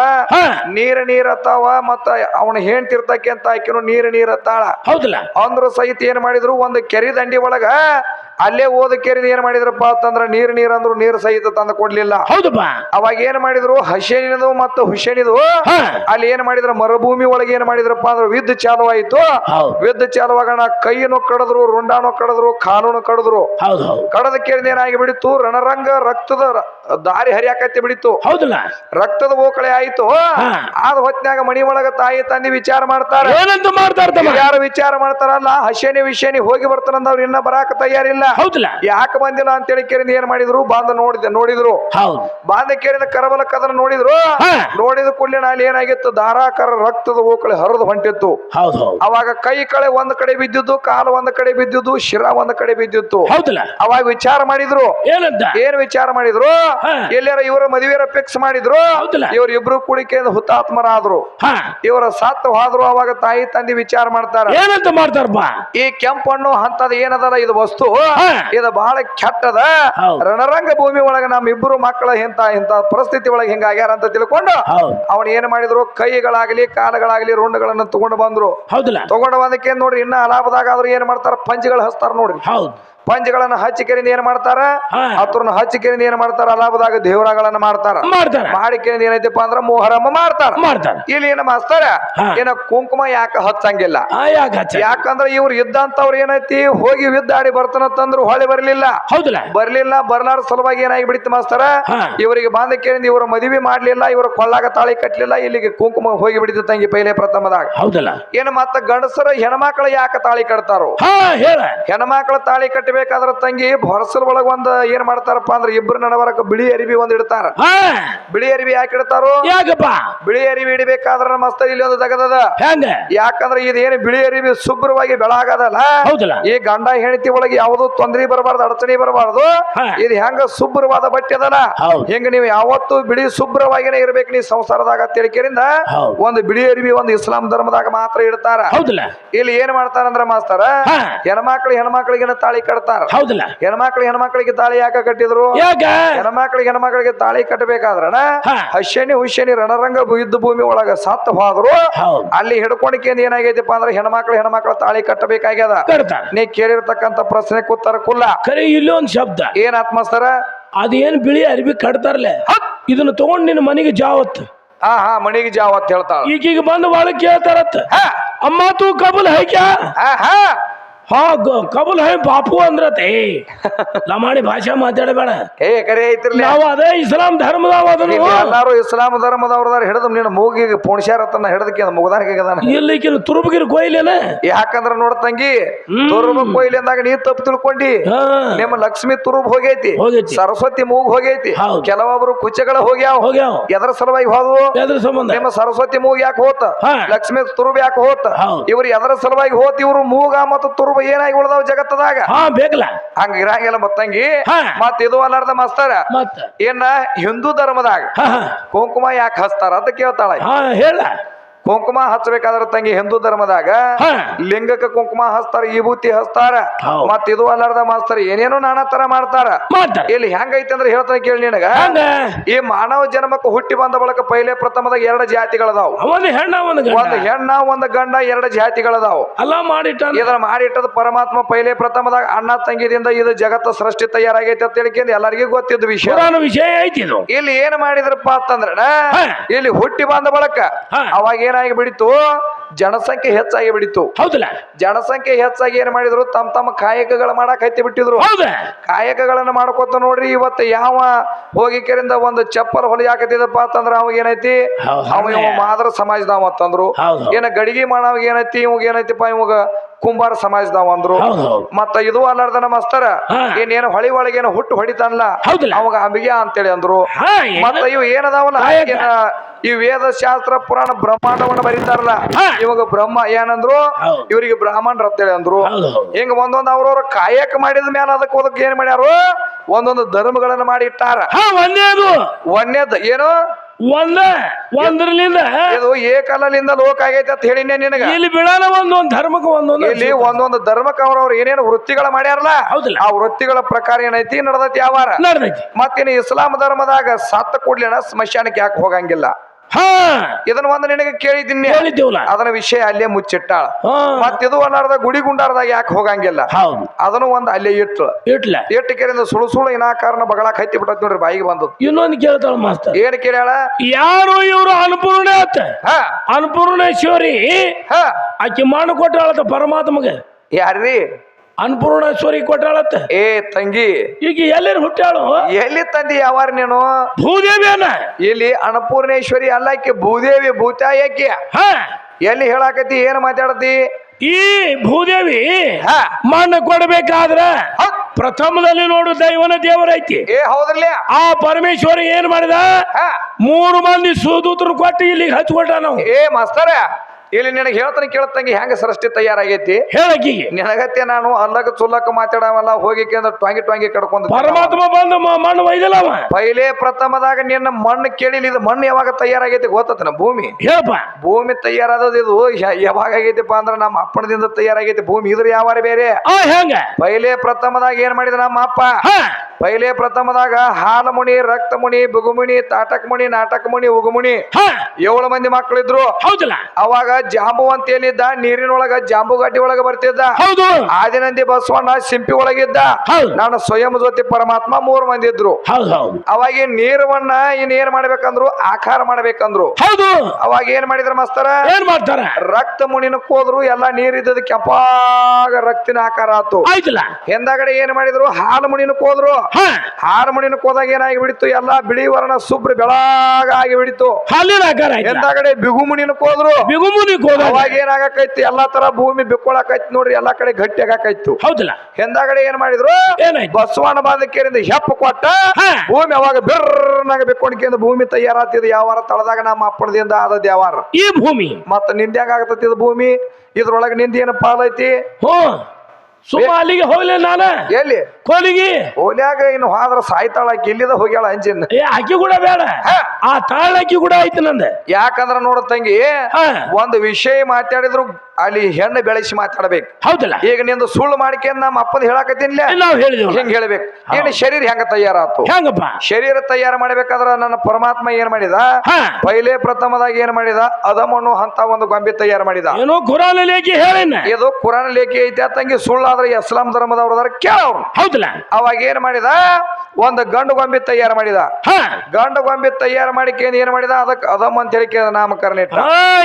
[SPEAKER 3] ನೀರ
[SPEAKER 2] ನೀರ್ ನೀರ್ ಅತ್ತಾವ ಮತ್ತ ಅವನ ಹೆಂಡ್ತಿರ್ತಕ್ಕೆ ಅಂತ ಆಕಿನು ನೀರ್ ನೀರ್ ತಾಳ
[SPEAKER 3] ಹೌದಿಲ್ಲ?
[SPEAKER 2] ಅಂದ್ರ ಸಹಿತ ಏನ್ ಮಾಡಿದ್ರು? ಒಂದು ಕೆರೆ ದಂಡಿ ಒಳಗ ಅಲ್ಲೇ ಓದ ಏನ್ ಮಾಡಿದ್ರಪ್ಪ ಅಂತಂದ್ರ ನೀರ್ ನೀರ್ ಅಂದ್ರು ನೀರ್ ಸಹಿತ ತಂದು ಕೊಡ್ಲಿಲ್ಲ.
[SPEAKER 3] ಹೌದಪ್ಪ.
[SPEAKER 2] ಅವಾಗ ಏನ್ ಮಾಡಿದ್ರು? ಹಸೇನಿದು ಮತ್ತು ಹುಷೇನಿದು. ಅಲ್ಲಿ ಏನ್ ಮಾಡಿದ್ರ? ಮರುಭೂಮಿ ಒಳಗೆ ಏನ್ ಮಾಡಿದ್ರಪ್ಪ ಅಂದ್ರೆ ವಿದ್ಯುತ್ ಚಾಲು ಆಯ್ತು ವಿದ್ಯುತ್ ಚಾಲುವಾಗಣ ಕೈಯನ್ನು ಕಡದ್ರು ರುಂಡಾನು ಕಡದ್ರು ಕಾನೂನು ಕಡದ್ರು. ಕಡದ ಕೇಳಿದ ಏನಾಗಿ ಬಿಡಿತು ರಣರಂಗ ರಕ್ತದ ದಾರಿ ಹರಿಯಾಕತ್ತಿ ಬಿಡಿತು
[SPEAKER 3] ಹೌದಲ್ಲ.
[SPEAKER 2] ರಕ್ತದ ಓಕಳೆ ಆಯ್ತು. ಆದ ಹೊತ್ನ್ಯಾಗ ಮಣಿ ಒಳಗ ತಾಯಿ ತಂದೆ ವಿಚಾರ ಮಾಡ್ತಾರೆ. ಯಾರು ವಿಚಾರ ಮಾಡ್ತಾರಲ್ಲ? ಹಸೇನಿ ವಿಷೇನಿ ಹೋಗಿ ಬರ್ತಾರಂದ ಅವ್ರು ಇನ್ನ ಬರಾಕ ತಯಾರಿಲ್ಲ.
[SPEAKER 3] ಹೌದಲ್ಲ?
[SPEAKER 2] ಯಾಕೆ ಬಂದಿಲ್ಲ ಅಂತೇಳಿ ಕೇಳಿದ ಏನ್ ಮಾಡಿದ್ರು? ಬಂದ ನೋಡಿದ ನೋಡಿದ್ರು.
[SPEAKER 3] ಹೌದು.
[SPEAKER 2] ಬಾಂಧ ಕೇಳಿದ ಕರಬಲಕ್ ಅದನ್ನ ನೋಡಿದ್ರು. ನೋಡಿದ ಕೂಡಲೇ ಅಲ್ಲಿ ಏನಾಗಿತ್ತು? ಧಾರಾಕಾರ ರಕ್ತದ ಓಕಳಿ ಹರಿದು ಹೊಂಟಿತ್ತು.
[SPEAKER 3] ಹೌದು
[SPEAKER 2] ಅವಾಗ ಕೈ ಕಳೆ ಒಂದ್ ಕಡೆ ಬಿದ್ದಿದ್ದು ಕಾಲು ಒಂದ್ ಕಡೆ ಬಿದ್ದಿದ್ದು ಶಿರ ಒಂದ್ ಕಡೆ ಬಿದ್ದಿತ್ತು.
[SPEAKER 3] ಹೌದಲ್ಲ.
[SPEAKER 2] ಅವಾಗ ವಿಚಾರ ಮಾಡಿದ್ರು.
[SPEAKER 3] ಏನಂತ?
[SPEAKER 2] ಏನ್ ವಿಚಾರ ಮಾಡಿದ್ರು? ಎಲ್ಲರ ಇವರ ಮದುವೆರ ಫಿಕ್ಸ್ ಮಾಡಿದ್ರು? ಇವ್ರ ಇಬ್ರು ಕೂಡಿಕೆಯಿಂದ ಹುತಾತ್ಮರಾದ್ರು. ಇವರ ಸತ್ತು ಹೋದ್ರು ಅವಾಗ ತಾಯಿ ತಂದೆ ವಿಚಾರ ಮಾಡ್ತಾರ.
[SPEAKER 3] ಏನಂತ ಮಾಡ್ತಾರಪ್ಪ?
[SPEAKER 2] ಈ ಕೆಂಪಣ್ಣು ಹಂತದ ಏನದಲ್ಲ ಇದು ವಸ್ತು. ಇದು ಬಹಳ ಕೆಟ್ಟದ ರಣರಂಗ ಭೂಮಿ ಒಳಗ ನಮ್ಮ ಇಬ್ಬರು ಮಕ್ಕಳ ಇಂತ ಇಂತ ಪರಿಸ್ಥಿತಿ ಒಳಗೆ ಹಿಂಗಾಗ್ಯಾರ ಅಂತ ತಿಳ್ಕೊಂಡು ಅವನು ಏನ್ ಮಾಡಿದ್ರು? ಕೈಗಳಾಗ್ಲಿ ಕಾಲುಗಳಾಗ್ಲಿ ರುಂಡಗಳನ್ನ ತಗೊಂಡು ಬಂದ್ರು.
[SPEAKER 3] ತಗೊಂಡ್
[SPEAKER 2] ತಗೊಂಡು ಬಂದಕ್ಕೆ ನೋಡ್ರಿ ಇನ್ನ ಅಲಾಭದಾಗ ಆದ್ರೂ ಏನ್ ಮಾಡ್ತಾರ? ಪಂಚಗಳು ಹಸ್ತಾರ ನೋಡ್ರಿ.
[SPEAKER 3] ಹೌದು
[SPEAKER 2] ಪಂಚಗಳನ್ನ ಹಚ್ಚಿಕೆರಿಂದ ಏನ್ ಮಾಡ್ತಾರ?
[SPEAKER 3] ಹತ್ರ
[SPEAKER 2] ಹತ್ರನ ಹಚ್ಚಿಕೆರಿಂದ ಏನ್ ಮಾಡ್ತಾರ? ಲಾಭದಾಗ ದೇವರಗಳನ್ನ ಮಾಡ್ತಾರ.
[SPEAKER 3] ಮಾಡಿ
[SPEAKER 2] ಮಾಡಿಕೆರಿಂದ ಏನೈತಪ್ಪ ಅಂದ್ರ ಮೊಹರಮ್ಮ ಮಾಡ್ತಾರ.
[SPEAKER 3] ಮಾಡ್ತಾರ.
[SPEAKER 2] ಇಲ್ಲಿ ಏನ ಮಾಸ್ತಾರ?
[SPEAKER 3] ಹಾ.
[SPEAKER 2] ಏನ ಕುಂಕುಮ ಯಾಕ ಹಚ್ಚಂಗಿಲ್ಲ?
[SPEAKER 3] ಯುದ್ಧ
[SPEAKER 2] ಯಾಕಂದ್ರ ಇವ್ರು ಇದ್ದಂತವ್ರು ಏನೈತಿ? ಹೋಗಿ ವಿದ್ದಾಡಿ ಬರ್ತಾನಂತಂದ್ರು ಹೊಳೆ ಬರ್ಲಿಲ್ಲ. ಬರ್ಲಿಲ್ಲ ಬರ್ಲಾರ ಸಲುವಾಗಿ ಏನಾಗಿ ಬಿಡಿತ್ತು ಮಾಸ್ತರ. ಇವರಿಗೆ ಬಾಂಧಕ್ಯರಿಂದ ಇವರು ಮದುವೆ ಮಾಡ್ಲಿಲ್ಲ ಇವರು ಕೊಳ್ಳಾಗ ತಾಳಿ ಕಟ್ಲಿಲ್ಲ ಇಲ್ಲಿಗೆ ಕುಂಕುಮ ಹೋಗಿ ಬಿಡಿತು ತಂಗಿ ಪೈಲೆ ಪ್ರಥಮದಾಗ.
[SPEAKER 3] ಹೌದಲ್ಲ.
[SPEAKER 2] ಏನ ಮತ್ತ ಗಂಡಸರ ಹೆಣ್ಮಕ್ಳ ಯಾಕೆ ತಾಳಿ ಕಟ್ತಾರೋ? ಹೆಣ್ಮಕ್ಳ ತಾಳಿ ಕಟ್ಟಿ ಕಟ್ಟಬೇಕಾದ್ರ ತಂಗಿ ಹೊರಸಲ್ ಒಳಗ ಒಂದ್ ಏನ್ ಮಾಡ್ತಾರಪ್ಪ ಅಂದ್ರೆ ಇಬ್ರು ನಡವರಕ ಬಿಳಿ ಅರಿವಿ ಒಂದ್ ಇಡ್ತಾರ. ಬಿಳಿ ಅರಿವಿ ಯಾಕೆ ಇಡ್ತಾರೋ?
[SPEAKER 3] ಯಾಕಪ್ಪ?
[SPEAKER 2] ಬಿಳಿ ಅರಿವಿ ಇಡಬೇಕಾದ್ರ ಮಸ್ತ ಇಲ್ಲಿ ಒಂದು ತಗದದ ಯಾಕಂದ್ರೆ ಇದೇನು ಬಿಳಿ ಅರಿವಿ ಶುಭ್ರವಾಗಿ ಬೆಳಗಾದಲ್ಲ? ಈ ಗಂಡ ಹೆಂಡತಿ ಒಳಗೆ ಯಾವುದು ತೊಂದರೆ ಬರಬಾರ್ದು ಅಡಚಣೆ ಬರಬಾರ್ದು. ಇದು ಹೆಂಗ ಶುಭ್ರವಾದ ಬಟ್ಟೆ ಅದಲ್ಲ? ಹೆಂಗ ನೀವು ಯಾವತ್ತು ಬಿಳಿ ಶುಭ್ರವಾಗಿನ ಇರ್ಬೇಕು ನೀವು ಸಂಸಾರದಾಗ ತಿಳ್ಕರಿಂದ. ಒಂದು ಬಿಳಿ ಅರಿವಿ ಒಂದು ಇಸ್ಲಾಂ ಧರ್ಮದಾಗ ಮಾತ್ರ ಇಡ್ತಾರ. ಇಲ್ಲಿ ಏನ್ ಮಾಡ್ತಾರಂದ್ರ ಮಾಸ್ತರ. ಹೆಣ್ಮಕ್ಳು ಹೆಣ್ಮಕ್ಳಿಗೆ ತಾಳಿ ಕಟ್ತಾರ
[SPEAKER 3] ಹೌದಲ್ಲ.
[SPEAKER 2] ಹೆಣ್ಮಕ್ಳು ಹೆಣ್ಮಕ್ಳಿಗೆ ತಾಳಿ ಯಾಕ ಕಟ್ಟಿದ್ರು?
[SPEAKER 3] ಯಾಕ?
[SPEAKER 2] ಹೆಣ್ಮಕ್ಳಿಗೆ ಹೆಣ್ಮಕ್ಳಿಗೆ ತಾಳಿ ಕಟ್ಟಬೇಕಾದ್ರನ?
[SPEAKER 3] ಹಾ.
[SPEAKER 2] ಹಶ್ಯನಿ ಹುಶ್ಯನಿ ರಣರಂಗ ಯುದ್ಧ ಭೂಮಿ ಒಳಗ ಸತ್ತು ಹೋದ್ರು. ಅಲ್ಲಿ ಹಿಡ್ಕೊಂಡಿಕೇಂದ ಏನಾಗೈತಿಪ್ಪ ಅಂದ್ರೆ ಹೆಣ್ಮಕ್ಳು ಹೆಣ್ಮಕ್ಳು ತಾಳಿ ಕಟ್ಟಬೇಕಾಗ್ಯದ? ನೀ ಕೇಳಿರ್ತಕ್ಕಂತ ಪ್ರಶ್ನೆ ಕೂತಾರ ಕುಲ್ಲ.
[SPEAKER 3] ಕರೆ ಇಲ್ಲಿ ಒಂದ್ ಶಬ್ದ.
[SPEAKER 2] ಏನ್ ಆತ್ಮಸ್ತರ
[SPEAKER 3] ಅದೇನ್ ಬಿಳಿ ಅರಿವಿ ಕಟ್ತಾರಲ್ಲೇ? ಇದನ್ನ ತಗೊಂಡ್ ನಿನ್ನ ಮನೆಗೆ ಜಾವತ್.
[SPEAKER 2] ಹಾ ಹಾ ಮನೆಗೆ ಜಾವತ್ ಹೇಳ್ತಾಳ.
[SPEAKER 3] ಈಗೀಗ ಬಂದು ಒಳಗೆ ಕೇಳ್ತಾರತ್ತ
[SPEAKER 2] ಹಾ.
[SPEAKER 3] ಅಮ್ಮ ತೂ ಕಬಲ್ ಹೈಕ್ಯಾ?
[SPEAKER 2] ಹಾ ಹಾ.
[SPEAKER 3] ಹಾ ಕಬಲ್ ಹೈ ಬಾಪು ಅಂದ್ರತೆ. ಲಮಾಣಿ ಭಾಷೆ ಮಾತಾಡಬೇಡ.
[SPEAKER 2] ಏ ಕರೆ ಐತಿರ್ಲಿ.
[SPEAKER 3] ನಾವು ಅದೇ ಇಸ್ಲಾಂ ಧರ್ಮದಾವ ಅದನ್ನು
[SPEAKER 2] ಎಲ್ಲಾರು ಇಸ್ಲಾಂ ಧರ್ಮದವ್ರದಾರ ಹಿಡಿದು ನಿನ್ನ ಮೂಗಿಗೆ ಪುಣ್ಸ್ಯಾರತನ ಹಿಡಿದಕ್ಕೆ ಮುಗದಾನ ಕೇಗದಾನ
[SPEAKER 3] ಇಲ್ಲಿಕಿನ ತುರುಬಗಿರಿ ಕೊಯ್ಲೇನ?
[SPEAKER 2] ಯಾಕಂದ್ರ ನೋಡ ತಂಗಿ ತುರುಬ ಕೊಯ್ಲಿ ಅಂದಾಗ ನೀ ತಪ್ಪು ತಿಳ್ಕೊಂಡಿ. ನಿಮ್ಮ ಲಕ್ಷ್ಮಿ ತುರುಬ್ ಹೋಗೈತಿ. ಸರಸ್ವತಿ ಮೂಗ್ ಹೋಗೈತಿ. ಕೆಲವೊಬ್ರು ಕುಚಗಳ ಹೋಗ್ಯಾವ.
[SPEAKER 3] ಹೋಗ್ಯಾವ.
[SPEAKER 2] ಎದ್ರ ಸಲುವಾಗಿ ಹೋದವು?
[SPEAKER 3] ಎದ್ರ ಸಂಬಂಧ?
[SPEAKER 2] ನಿಮ್ಮ ಸರಸ್ವತಿ ಮೂಗ್ ಯಾಕೆ ಹೋತ. ಲಕ್ಷ್ಮಿ ತುರುಬ್ ಯಾಕೆ ಹೋತ. ಇವ್ರು ಎದರ ಸಲುವಾಗಿ ಹೋತ್? ಇವ್ರು ಮೂಗ ಮತ್ತು ತುರುಬ ಏನಾಗಿ ಉಳ್ದಾವ ಜಗತ್ತದಾಗ?
[SPEAKER 3] ಹಾ ಬೇಕಲ್ಲ.
[SPEAKER 2] ಹಂಗ ಇರಂಗಿಲ್ಲ ಮತ್ತಂಗಿ
[SPEAKER 3] ಹಾ.
[SPEAKER 2] ಮತ್ ಇದು ಅಲ್ಲಾರ್ದ ಮಸ್ತಾರ.
[SPEAKER 3] ಮತ್ತ.
[SPEAKER 2] ಏನ ಹಿಂದೂ ಧರ್ಮದಾಗ
[SPEAKER 3] ಹಾ ಹಾ.
[SPEAKER 2] ಕುಂಕುಮ ಯಾಕೆ ಹಸ್ತಾರ ಅಂತ ಕೇಳ್ತಾಳ.
[SPEAKER 3] ಹಾ ಹೇಳ.
[SPEAKER 2] ಕುಂಕುಮ ಹಚ್ಚಬೇಕಾದ್ರ ತಂಗಿ ಹಿಂದೂ ಧರ್ಮದಾಗ ಲಿಂಗಕ್ಕೆ ಕುಂಕುಮ ಹಚ್ತಾರ ವಿಭೂತಿ ಹಚ್ತಾರ. ಮತ್ ಇದು ಅಲ್ಲಾರ್ದ ಮಾಸ್ತಾರ ಏನೇನೋ ನಾನಾ ತರ ಮಾಡ್ತಾರ. ಇಲ್ಲಿ ಹೆಂಗೈತಿ ಅಂದ್ರೆ ಹೇಳ್ತಾನೆ ಕೇಳಿ ನಿನಗ.
[SPEAKER 3] ಹಂಗ?
[SPEAKER 2] ಈ ಮಾನವ ಜನ್ಮಕ್ಕೆ ಹುಟ್ಟಿ ಬಂದ ಬಳಕ ಪೈಲೆ ಪ್ರಥಮದಾಗ ಎರಡು ಜಾತಿಗಳದಾವ್.
[SPEAKER 3] ಒಂದು ಹೆಣ್ಣ ಒಂದು
[SPEAKER 2] ಹೆಣ್ಣ ಒಂದು ಗಂಡ ಎರಡು ಜಾತಿಗಳದಾವ್.
[SPEAKER 3] ಅಲ್ಲ ಮಾಡಿಟ್ಟ
[SPEAKER 2] ಇದನ್ನ ಮಾಡಿಟ್ಟದ ಪರಮಾತ್ಮ ಪೈಲೆ ಪ್ರಥಮದಾಗ ಅಣ್ಣ ತಂಗಿದಿಂದ ಇದು ಜಗತ್ತ ಸೃಷ್ಟಿ ತಯಾರಾಗೈತೆ ಅಂತ ಹೇಳ್ಕೊಂಡು ಎಲ್ಲರಿಗೂ ಗೊತ್ತಿದ್ದ ವಿಷಯ.
[SPEAKER 3] ವಿಷಯ ಐತಿ
[SPEAKER 2] ಇಲ್ಲಿ ಏನ್ ಮಾಡಿದ್ರಪ್ಪ ಅಂತಂದ್ರ. ಇಲ್ಲಿ ಹುಟ್ಟಿ ಬಂದ ಬಳಕ. ಅವಾಗ ಏನಾಗಿ ಬಿಡಿತು ಜನಸಂಖ್ಯೆ ಹೆಚ್ಚಾಗಿ ಬಿಡಿತು
[SPEAKER 3] ಹೌದಲ್ಲ?
[SPEAKER 2] ಜನಸಂಖ್ಯೆ ಹೆಚ್ಚಾಗಿ ಏನ್ ಮಾಡಿದ್ರು? ತಮ್ಮ ತಮ್ಮ ಕಾಯಕಗಳ ಮಾಡಕ್ ಹತ್ತಿ ಬಿಟ್ಟಿದ್ರು ಕಾಯಕಗಳನ್ನ ಮಾಡ್ಕೊತ ನೋಡ್ರಿ ಇವತ್ತ ಯಾವ ಹೋಗಿಕರಿಂದ ಒಂದು ಚಪ್ಪಲ್ ಹೊಲಿ ಹಾಕತಿದಪ್ಪ ಅಂತಂದ್ರ ಅವಾಗ ಏನೈತಿ? ಅವ ಮಾದರ ಸಮಾಜದವ ಅಂತಂದ್ರು. ಏನ ಗಡಿಗೆ ಮಾಡವ ಏನೈತಿ? ಇವಾಗ ಏನೈತಿಪ್ಪ ಇವಾಗ ಕುಂಬಾರ ಸಮಾಜದವ ಅಂದ್ರು ಮತ್ತ ಇದು ಅಲ್ಲಾರ್ದನ
[SPEAKER 3] ನಮಸ್ತರ.
[SPEAKER 2] ಏನೇನು ಹೊಳಿ ಒಳಗೇನು ಹುಟ್ಟು ಹೊಡಿತಾನಲ್ಲ? ಅವಾಗ ಅಂಬಿಗೆ ಅಂತೇಳಿ ಅಂದ್ರು? ಮತ್ತ ಇವು ಏನದಾವಲ್ಲ. ಈ ವೇದ ಶಾಸ್ತ್ರ ಪುರಾಣ ಬ್ರಹ್ಮಾಂಡವನ್ನ ಬರೀತಾರಲ್ಲ. ಇವಾಗ ಬ್ರಹ್ಮ ಏನಂದ್ರು. ಇವರಿಗೆ ಬ್ರಾಹ್ಮಣರು ಅಂತೇಳಿ ಅಂದ್ರು ಹಿಂಗ ಒಂದೊಂದ್ ಅವ್ರವ್ರ ಕಾಯಕ ಮಾಡಿದ ಮೇಲೆ ಅದಕ್ಕೆ ಅದಕ್ಕೆ ಏನ್ ಮಾಡ್ಯಾರು ಒಂದೊಂದು ಧರ್ಮಗಳನ್ನ ಮಾಡಿ ಇಟ್ಟಾರ
[SPEAKER 3] ಒಂದೇದು
[SPEAKER 2] ಒಂದೇದ್ ಏನು
[SPEAKER 3] ಒಂದ ಒಂದ್ರಲಿಂದ
[SPEAKER 2] ಇದು ಏಕಲಲಿಂದ ಲೋಕ ಆಗೈತೆ ಅಂತ ಹೇಳಿನೇ ನಿನಗ.
[SPEAKER 3] ಇಲ್ಲಿ ಬಿಡಾನ ಒಂದೊಂದು ಧರ್ಮಕ್ಕೆ ಒಂದೊಂದು
[SPEAKER 2] ಇಲ್ಲಿ ಒಂದೊಂದು ಧರ್ಮಕ್ಕೆ ಅವ್ರವ್ರು ಏನೇನು ವೃತ್ತಿಗಳ ಮಾಡ್ಯಾರಲ್ಲ
[SPEAKER 3] ಹೌದಿಲ್ಲ.
[SPEAKER 2] ಆ ವೃತ್ತಿಗಳ ಪ್ರಕಾರ ಏನೈತಿ ನಡ್ದೈತಿ ಯಾವಾರ
[SPEAKER 3] ನಡ್ದೈತಿ.
[SPEAKER 2] ಮತ್ತೇನು ಇಸ್ಲಾಂ ಧರ್ಮದಾಗ ಸತ್ತ ಕೂಡ್ಲೇನ ಸ್ಮಶಾನಕ್ಕೆ ಯಾಕೆ ಹೋಗಂಗಿಲ್ಲ? ಇದನ್ನ ಒಂದು ನಿನಗೆ ಕೇಳಿದ್ದೀನಿ.
[SPEAKER 3] ಹೇಳಿದ್ದೇವಲ್ಲ
[SPEAKER 2] ಅದನ್ನ ವಿಷಯ ಅಲ್ಲೇ ಮುಚ್ಚಿಟ್ಟಾಳ.
[SPEAKER 3] ಹಾ.
[SPEAKER 2] ಮತ್ತಿದು ಅಲ್ಲಾರ್ದ ಗುಡಿ ಗುಂಡಾರದಾಗ ಯಾಕೆ ಹೋಗಂಗಿಲ್ಲ?
[SPEAKER 3] ಹೌದು.
[SPEAKER 2] ಅದನ್ನು ಒಂದು ಅಲ್ಲೇ ಇಟ್ಲು.
[SPEAKER 3] ಇಟ್ಲ.
[SPEAKER 2] ಇಟ್ಟು ಕೇಳಿದ ಸುಳು ಸುಳು ಇನಾಕಾರನ ಬಗಳ ಹತ್ತಿ ಬಿಟ್ಟತ್ ನೋಡ್ರಿ ಬಾಯಿಗೆ ಬಂದದ್ದು
[SPEAKER 3] ಇನ್ನೊಂದು ಕೇಳ್ತಾಳ ಮಾಸ್ತರ್
[SPEAKER 2] ಏನ್ ಕೇಳ್ಯಾಳ?
[SPEAKER 3] ಯಾರು ಇವರು ಅನ್ನಪೂರ್ಣ ಆತ
[SPEAKER 2] ಹ.
[SPEAKER 3] ಆಕೆ ಮಾಡು ಕೊಟ್ಟಾಳತ್ತ ಪರಮಾತ್ಮಗೆ.
[SPEAKER 2] ಯಾರ್ರಿ?
[SPEAKER 3] ಅನ್ನಪೂರ್ಣೇಶ್ವರಿ ಕೊಟ್ಟಾಳತ್ತ?
[SPEAKER 2] ಏ ತಂಗಿ.
[SPEAKER 3] ಈಗ ಎಲ್ಲೇನು ಹುಟ್ಟಾಳು
[SPEAKER 2] ಎಲ್ಲಿ ತಂದಿ ಯಾವಾರ ನೀನು?
[SPEAKER 3] ಭೂದೇವಿ ಅನ್ನ?
[SPEAKER 2] ಇಲ್ಲಿ ಅನ್ನಪೂರ್ಣೇಶ್ವರಿ ಅಲ್ಲಕ್ಕೆ ಭೂದೇವಿ ಭೂತಾಯಕ್ಕೆ
[SPEAKER 3] ಹಾ.
[SPEAKER 2] ಎಲ್ಲಿ ಹೇಳಾಕತಿ ಏನ್ ಮಾತಾಡತಿ
[SPEAKER 3] ಈ ಭೂದೇವಿ
[SPEAKER 2] ಹಾ.
[SPEAKER 3] ಮಣ್ಣು ಕೊಡ್ಬೇಕಾದ್ರೆ
[SPEAKER 2] ಹೌದ್.
[SPEAKER 3] ಪ್ರಥಮದಲ್ಲಿ ನೋಡು ದೈವನ ದೇವರೈತಿ.
[SPEAKER 2] ಏ ಹೌದ್ರಲ್ಲ
[SPEAKER 3] ಆ ಪರಮೇಶ್ವರ ಏನ್ ಮಾಡಿದ?
[SPEAKER 2] ಹಾ.
[SPEAKER 3] ಮೂರು ಮಂದಿ ಸೂದೂತರು ಕೊಟ್ಟು ಇಲ್ಲಿಗೆ ಹಚ್ಕೊಟ್ಟ ನಾವು.
[SPEAKER 2] ಏ ಮಾಸ್ತರ. ಇಲ್ಲಿ ನಿನಗೆ ಹೇಳ್ತಾನೆ ಕೇಳ್ತಂಗೆ ಹೆಂಗ ಸೃಷ್ಟಿ ತಯಾರಾಗೈತಿ?
[SPEAKER 3] ಹೇಳಕ್ಕಿಗೆ
[SPEAKER 2] ನಿನಗತ್ತೆ ನಾನು ಅಲ್ಲಕ ಚುಲ್ಲಕ ಮಾತಾಡವಲ್ಲ ಹೋಗಿ ಅಂದ್ರೆ ಟ್ವಾಂಗಿ ಟ್ವಾಂಗಿ ಕಡ್ಕೊಂಡು
[SPEAKER 3] ಪರಮಾತ್ಮ ಬಂದು ಮಣ್ಣು ಒಯ್ದಿಲ್ಲ
[SPEAKER 2] ಪೈಲೆ ಪ್ರಥಮದಾಗ ನಿನ್ನ ಮಣ್ಣು ಕೇಳಿಲ್ಲ ಇದು ಮಣ್ಣು ಯಾವಾಗ ತಯಾರಾಗೈತಿ ಗೊತ್ತತನ ಭೂಮಿ?
[SPEAKER 3] ಹೇಳಪ್ಪ.
[SPEAKER 2] ಭೂಮಿ ತಯಾರಾದದ್ದು ಇದು ಯಾವಾಗ ಆಗೈತಿಪ್ಪ ಅಂದ್ರೆ ನಮ್ಮ ಅಪ್ಪಣದಿಂದ ತಯಾರಾಗೈತಿ ಭೂಮಿ ಇದ್ರ ಯಾವಾರ ಬೇರೆ? ಪೈಲೆ ಪ್ರಥಮದಾಗ ಏನ್ ಮಾಡಿದ ನಮ್ಮ ಅಪ್ಪ? ಪೈಲೆ ಪ್ರಥಮದಾಗ ಹಾಲಮುನಿ ರಕ್ತಮುನಿ ಬುಗುಮುನಿ ನಾಟಕ ಮುನಿ ಉಗುಮುನಿ ಏಳು ಮಂದಿ ಮಕ್ಕಳಿದ್ರು.
[SPEAKER 3] ಹೌದಲ್ಲ.
[SPEAKER 2] ಅವಾಗ ಜಾಂಬು ಅಂತ ಏನಿದ್ದ ನೀರಿನೊಳಗ ಜಾಂಬು ಗಡ್ಡಿ ಒಳಗ ಬರ್ತಿದ್ದ.
[SPEAKER 3] ಹೌದು.
[SPEAKER 2] ಆದಿನಂದಿ ಬಸವಣ್ಣ ಸಿಂಪಿ ಒಳಗಿದ್ದ. ನಾನು ಸ್ವಯಂ ಜ್ಯೋತಿ ಪರಮಾತ್ಮ ಮೂರು ಮಂದಿ ಇದ್ರು. ಅವಾಗ ನೀರವನ್ನ ಇನ್ ಏನ್ ಮಾಡ್ಬೇಕಂದ್ರು ಆಕಾರ ಮಾಡ್ಬೇಕಂದ್ರು.
[SPEAKER 3] ಹೌದು.
[SPEAKER 2] ಅವಾಗ ಏನ್ ಮಾಡಿದ್ರ ಮಸ್ತರ?
[SPEAKER 3] ಏನ್ ಮಾಡ್ತಾರ?
[SPEAKER 2] ರಕ್ತ ಮುನಿನ ಕೋದ್ರು ಎಲ್ಲಾ ನೀರಿದ್ದದ ಕೆಂಪಾಗ ರಕ್ತಿನ ಆಕಾರ ಆತು. ಹಿಂದಾಗಡೆ ಏನ್ ಮಾಡಿದ್ರು? ಹಾಲು ಮುನಿನ ಹೋದ್ರು
[SPEAKER 3] ಹಾ.
[SPEAKER 2] ಕೋದಾಗ ಮುನಿನಕ್ ಹೋದಾಗ ಏನಾಗಿ ಬಿಡಿತು ಎಲ್ಲಾ ಬಿಳಿ ವರ್ಣ ಸುಬ್ರ ಬೆಳಗ ಆಗಿ ಬಿಡಿತು
[SPEAKER 3] ಹಾಲಿನ ಆಕಾರ ಆಯ್ತಲ್ಲ?
[SPEAKER 2] ಹಿಂದಾಗಡೆ ಬಿಗು ಮುನಿನಕ್ ಹೋದ್ರು.
[SPEAKER 3] ಬಿಗುಮುನಿಗ್ ಹೋದ
[SPEAKER 2] ಅವಾಗ ಏನಾಗಕೈತಿ? ಎಲ್ಲಾ ತರ ಭೂಮಿ ಬಿಕ್ಕೊಳಕೈತಿ ನೋಡ್ರಿ ಎಲ್ಲಾ ಕಡೆ ಗಟ್ಟಿ ಆಗಾಕೈತು.
[SPEAKER 3] ಹೌದಲ್ಲ.
[SPEAKER 2] ಏನು ಏನ್ ಮಾಡಿದ್ರು? ಬಸವಣ್ಣ ಬಾಂಧಕೇರಿಂದ ಹೆಪ್ಪ ಕೊಟ್ಟ. ಭೂಮಿ ಅವಾಗ ಬಿರ್ನಾಗ ಬಿಕ್ಕೊಂಡ್ಕೆಂದ ಭೂಮಿ ತಯಾರಾತಿದ್ ಯಾವಾರ ತಳದಾಗ ನಮ್ಮ ಅಪ್ಪಣದಿಂದ ಆದ ದೇವಾರ.
[SPEAKER 3] ಈ ಭೂಮಿ?
[SPEAKER 2] ಮತ್ತ ನಿಂದ್ಯಾಗ ಆಗತೈತಿ ಇದು ಭೂಮಿ? ಇದ್ರೊಳಗ ನಿಂದ ಏನ ಪಾಲೈತಿ
[SPEAKER 3] ಹ್ಞೂ. ಸುಮ್ಮ ಅಲ್ಲಿಗೆ ಹೋಗ್ಲಿ ನಾನು.
[SPEAKER 2] ಎಲ್ಲಿ?
[SPEAKER 3] ಕೋಲಿಗೆ.
[SPEAKER 2] ಕೋಲಿಯಾಗ ಇನ್ನು ಹೋದ್ರ ಸಾಯ್ತಾಳ ಆಕಿ ಇಲ್ಲಿದ ಹೋಗ್ಯಾಳ ಅಂಜಿನ.
[SPEAKER 3] ಏ ಅಕ್ಕಿ ಕೂಡ ಬೇಡ. ಆ ತಾಳಕ್ಕಿ ಕೂಡ ಐತಿ ನಂದ.
[SPEAKER 2] ಯಾಕಂದ್ರ ನೋಡ ತಂಗಿ ಒಂದು ವಿಷಯ ಮಾತಾಡಿದ್ರು ಅಲ್ಲಿ ಹೆಣ್ಣು ಬೆಳೆಸಿ ಮಾತಾಡ್ಬೇಕು.
[SPEAKER 3] ಹೌದಲ್ಲ?
[SPEAKER 2] ಈಗ ನಿಂದು ಸುಳ್ಳು ಮಾಡ್ಕೊಂಡ್ ನಮ್ಮ ಅಪ್ಪದ ಹೇಳಕತ್ತೀನಿಲ್ಲ
[SPEAKER 3] ನಾವು ಹೇಳಿದ್ವಿ
[SPEAKER 2] ಹಿಂಗ್ ಹೇಳ್ಬೇಕು. ಏನು ಶರೀರ ಹೆಂಗ ತಯಾರಾತು?
[SPEAKER 3] ಹೆಂಗಪ್ಪ?
[SPEAKER 2] ಶರೀರ ತಯಾರು ಮಾಡ್ಬೇಕಾದ್ರ ನನ್ನ ಪರಮಾತ್ಮ ಏನ್ ಮಾಡಿದ? ಪೈಲೆ ಪ್ರಥಮದಾಗ ಏನ್ ಮಾಡಿದ? ಅದಮಣ್ಣು ಅಂತ ಒಂದು ಗೊಂಬೆ ತಯಾರು ಮಾಡಿದ.
[SPEAKER 3] ಏನೋ ಕುರಾನ ಲೇಖಿ ಹೇಳಿನ
[SPEAKER 2] ಇದು ಕುರಾನ್ ಲೇಖಿ ಐತೆ ತಂಗಿ ಸುಳ್ಳಾದ್ರೆ ಇಸ್ಲಾಂ ಧರ್ಮದವ್ರದಾರ ಕೇಳವ್ರು.
[SPEAKER 3] ಹೌದಲ್ಲ.
[SPEAKER 2] ಅವಾಗ ಏನ್ ಮಾಡಿದ? ಒಂದು ಗಂಡು ಗೊಂಬೆ ತಯಾರು ಮಾಡಿದ.
[SPEAKER 3] ಹಾ.
[SPEAKER 2] ಗಂಡು ಗೊಂಬೆ ತಯಾರು ಮಾಡಿಕೆ ಏನ್ ಮಾಡಿದ? ಅದಕ್ಕೆ ಅದಮ್ ಅಂತ ಹೇಳಿ ಕೇಳಿದ ನಾಮಕರಣ ಇಟ್ಟ.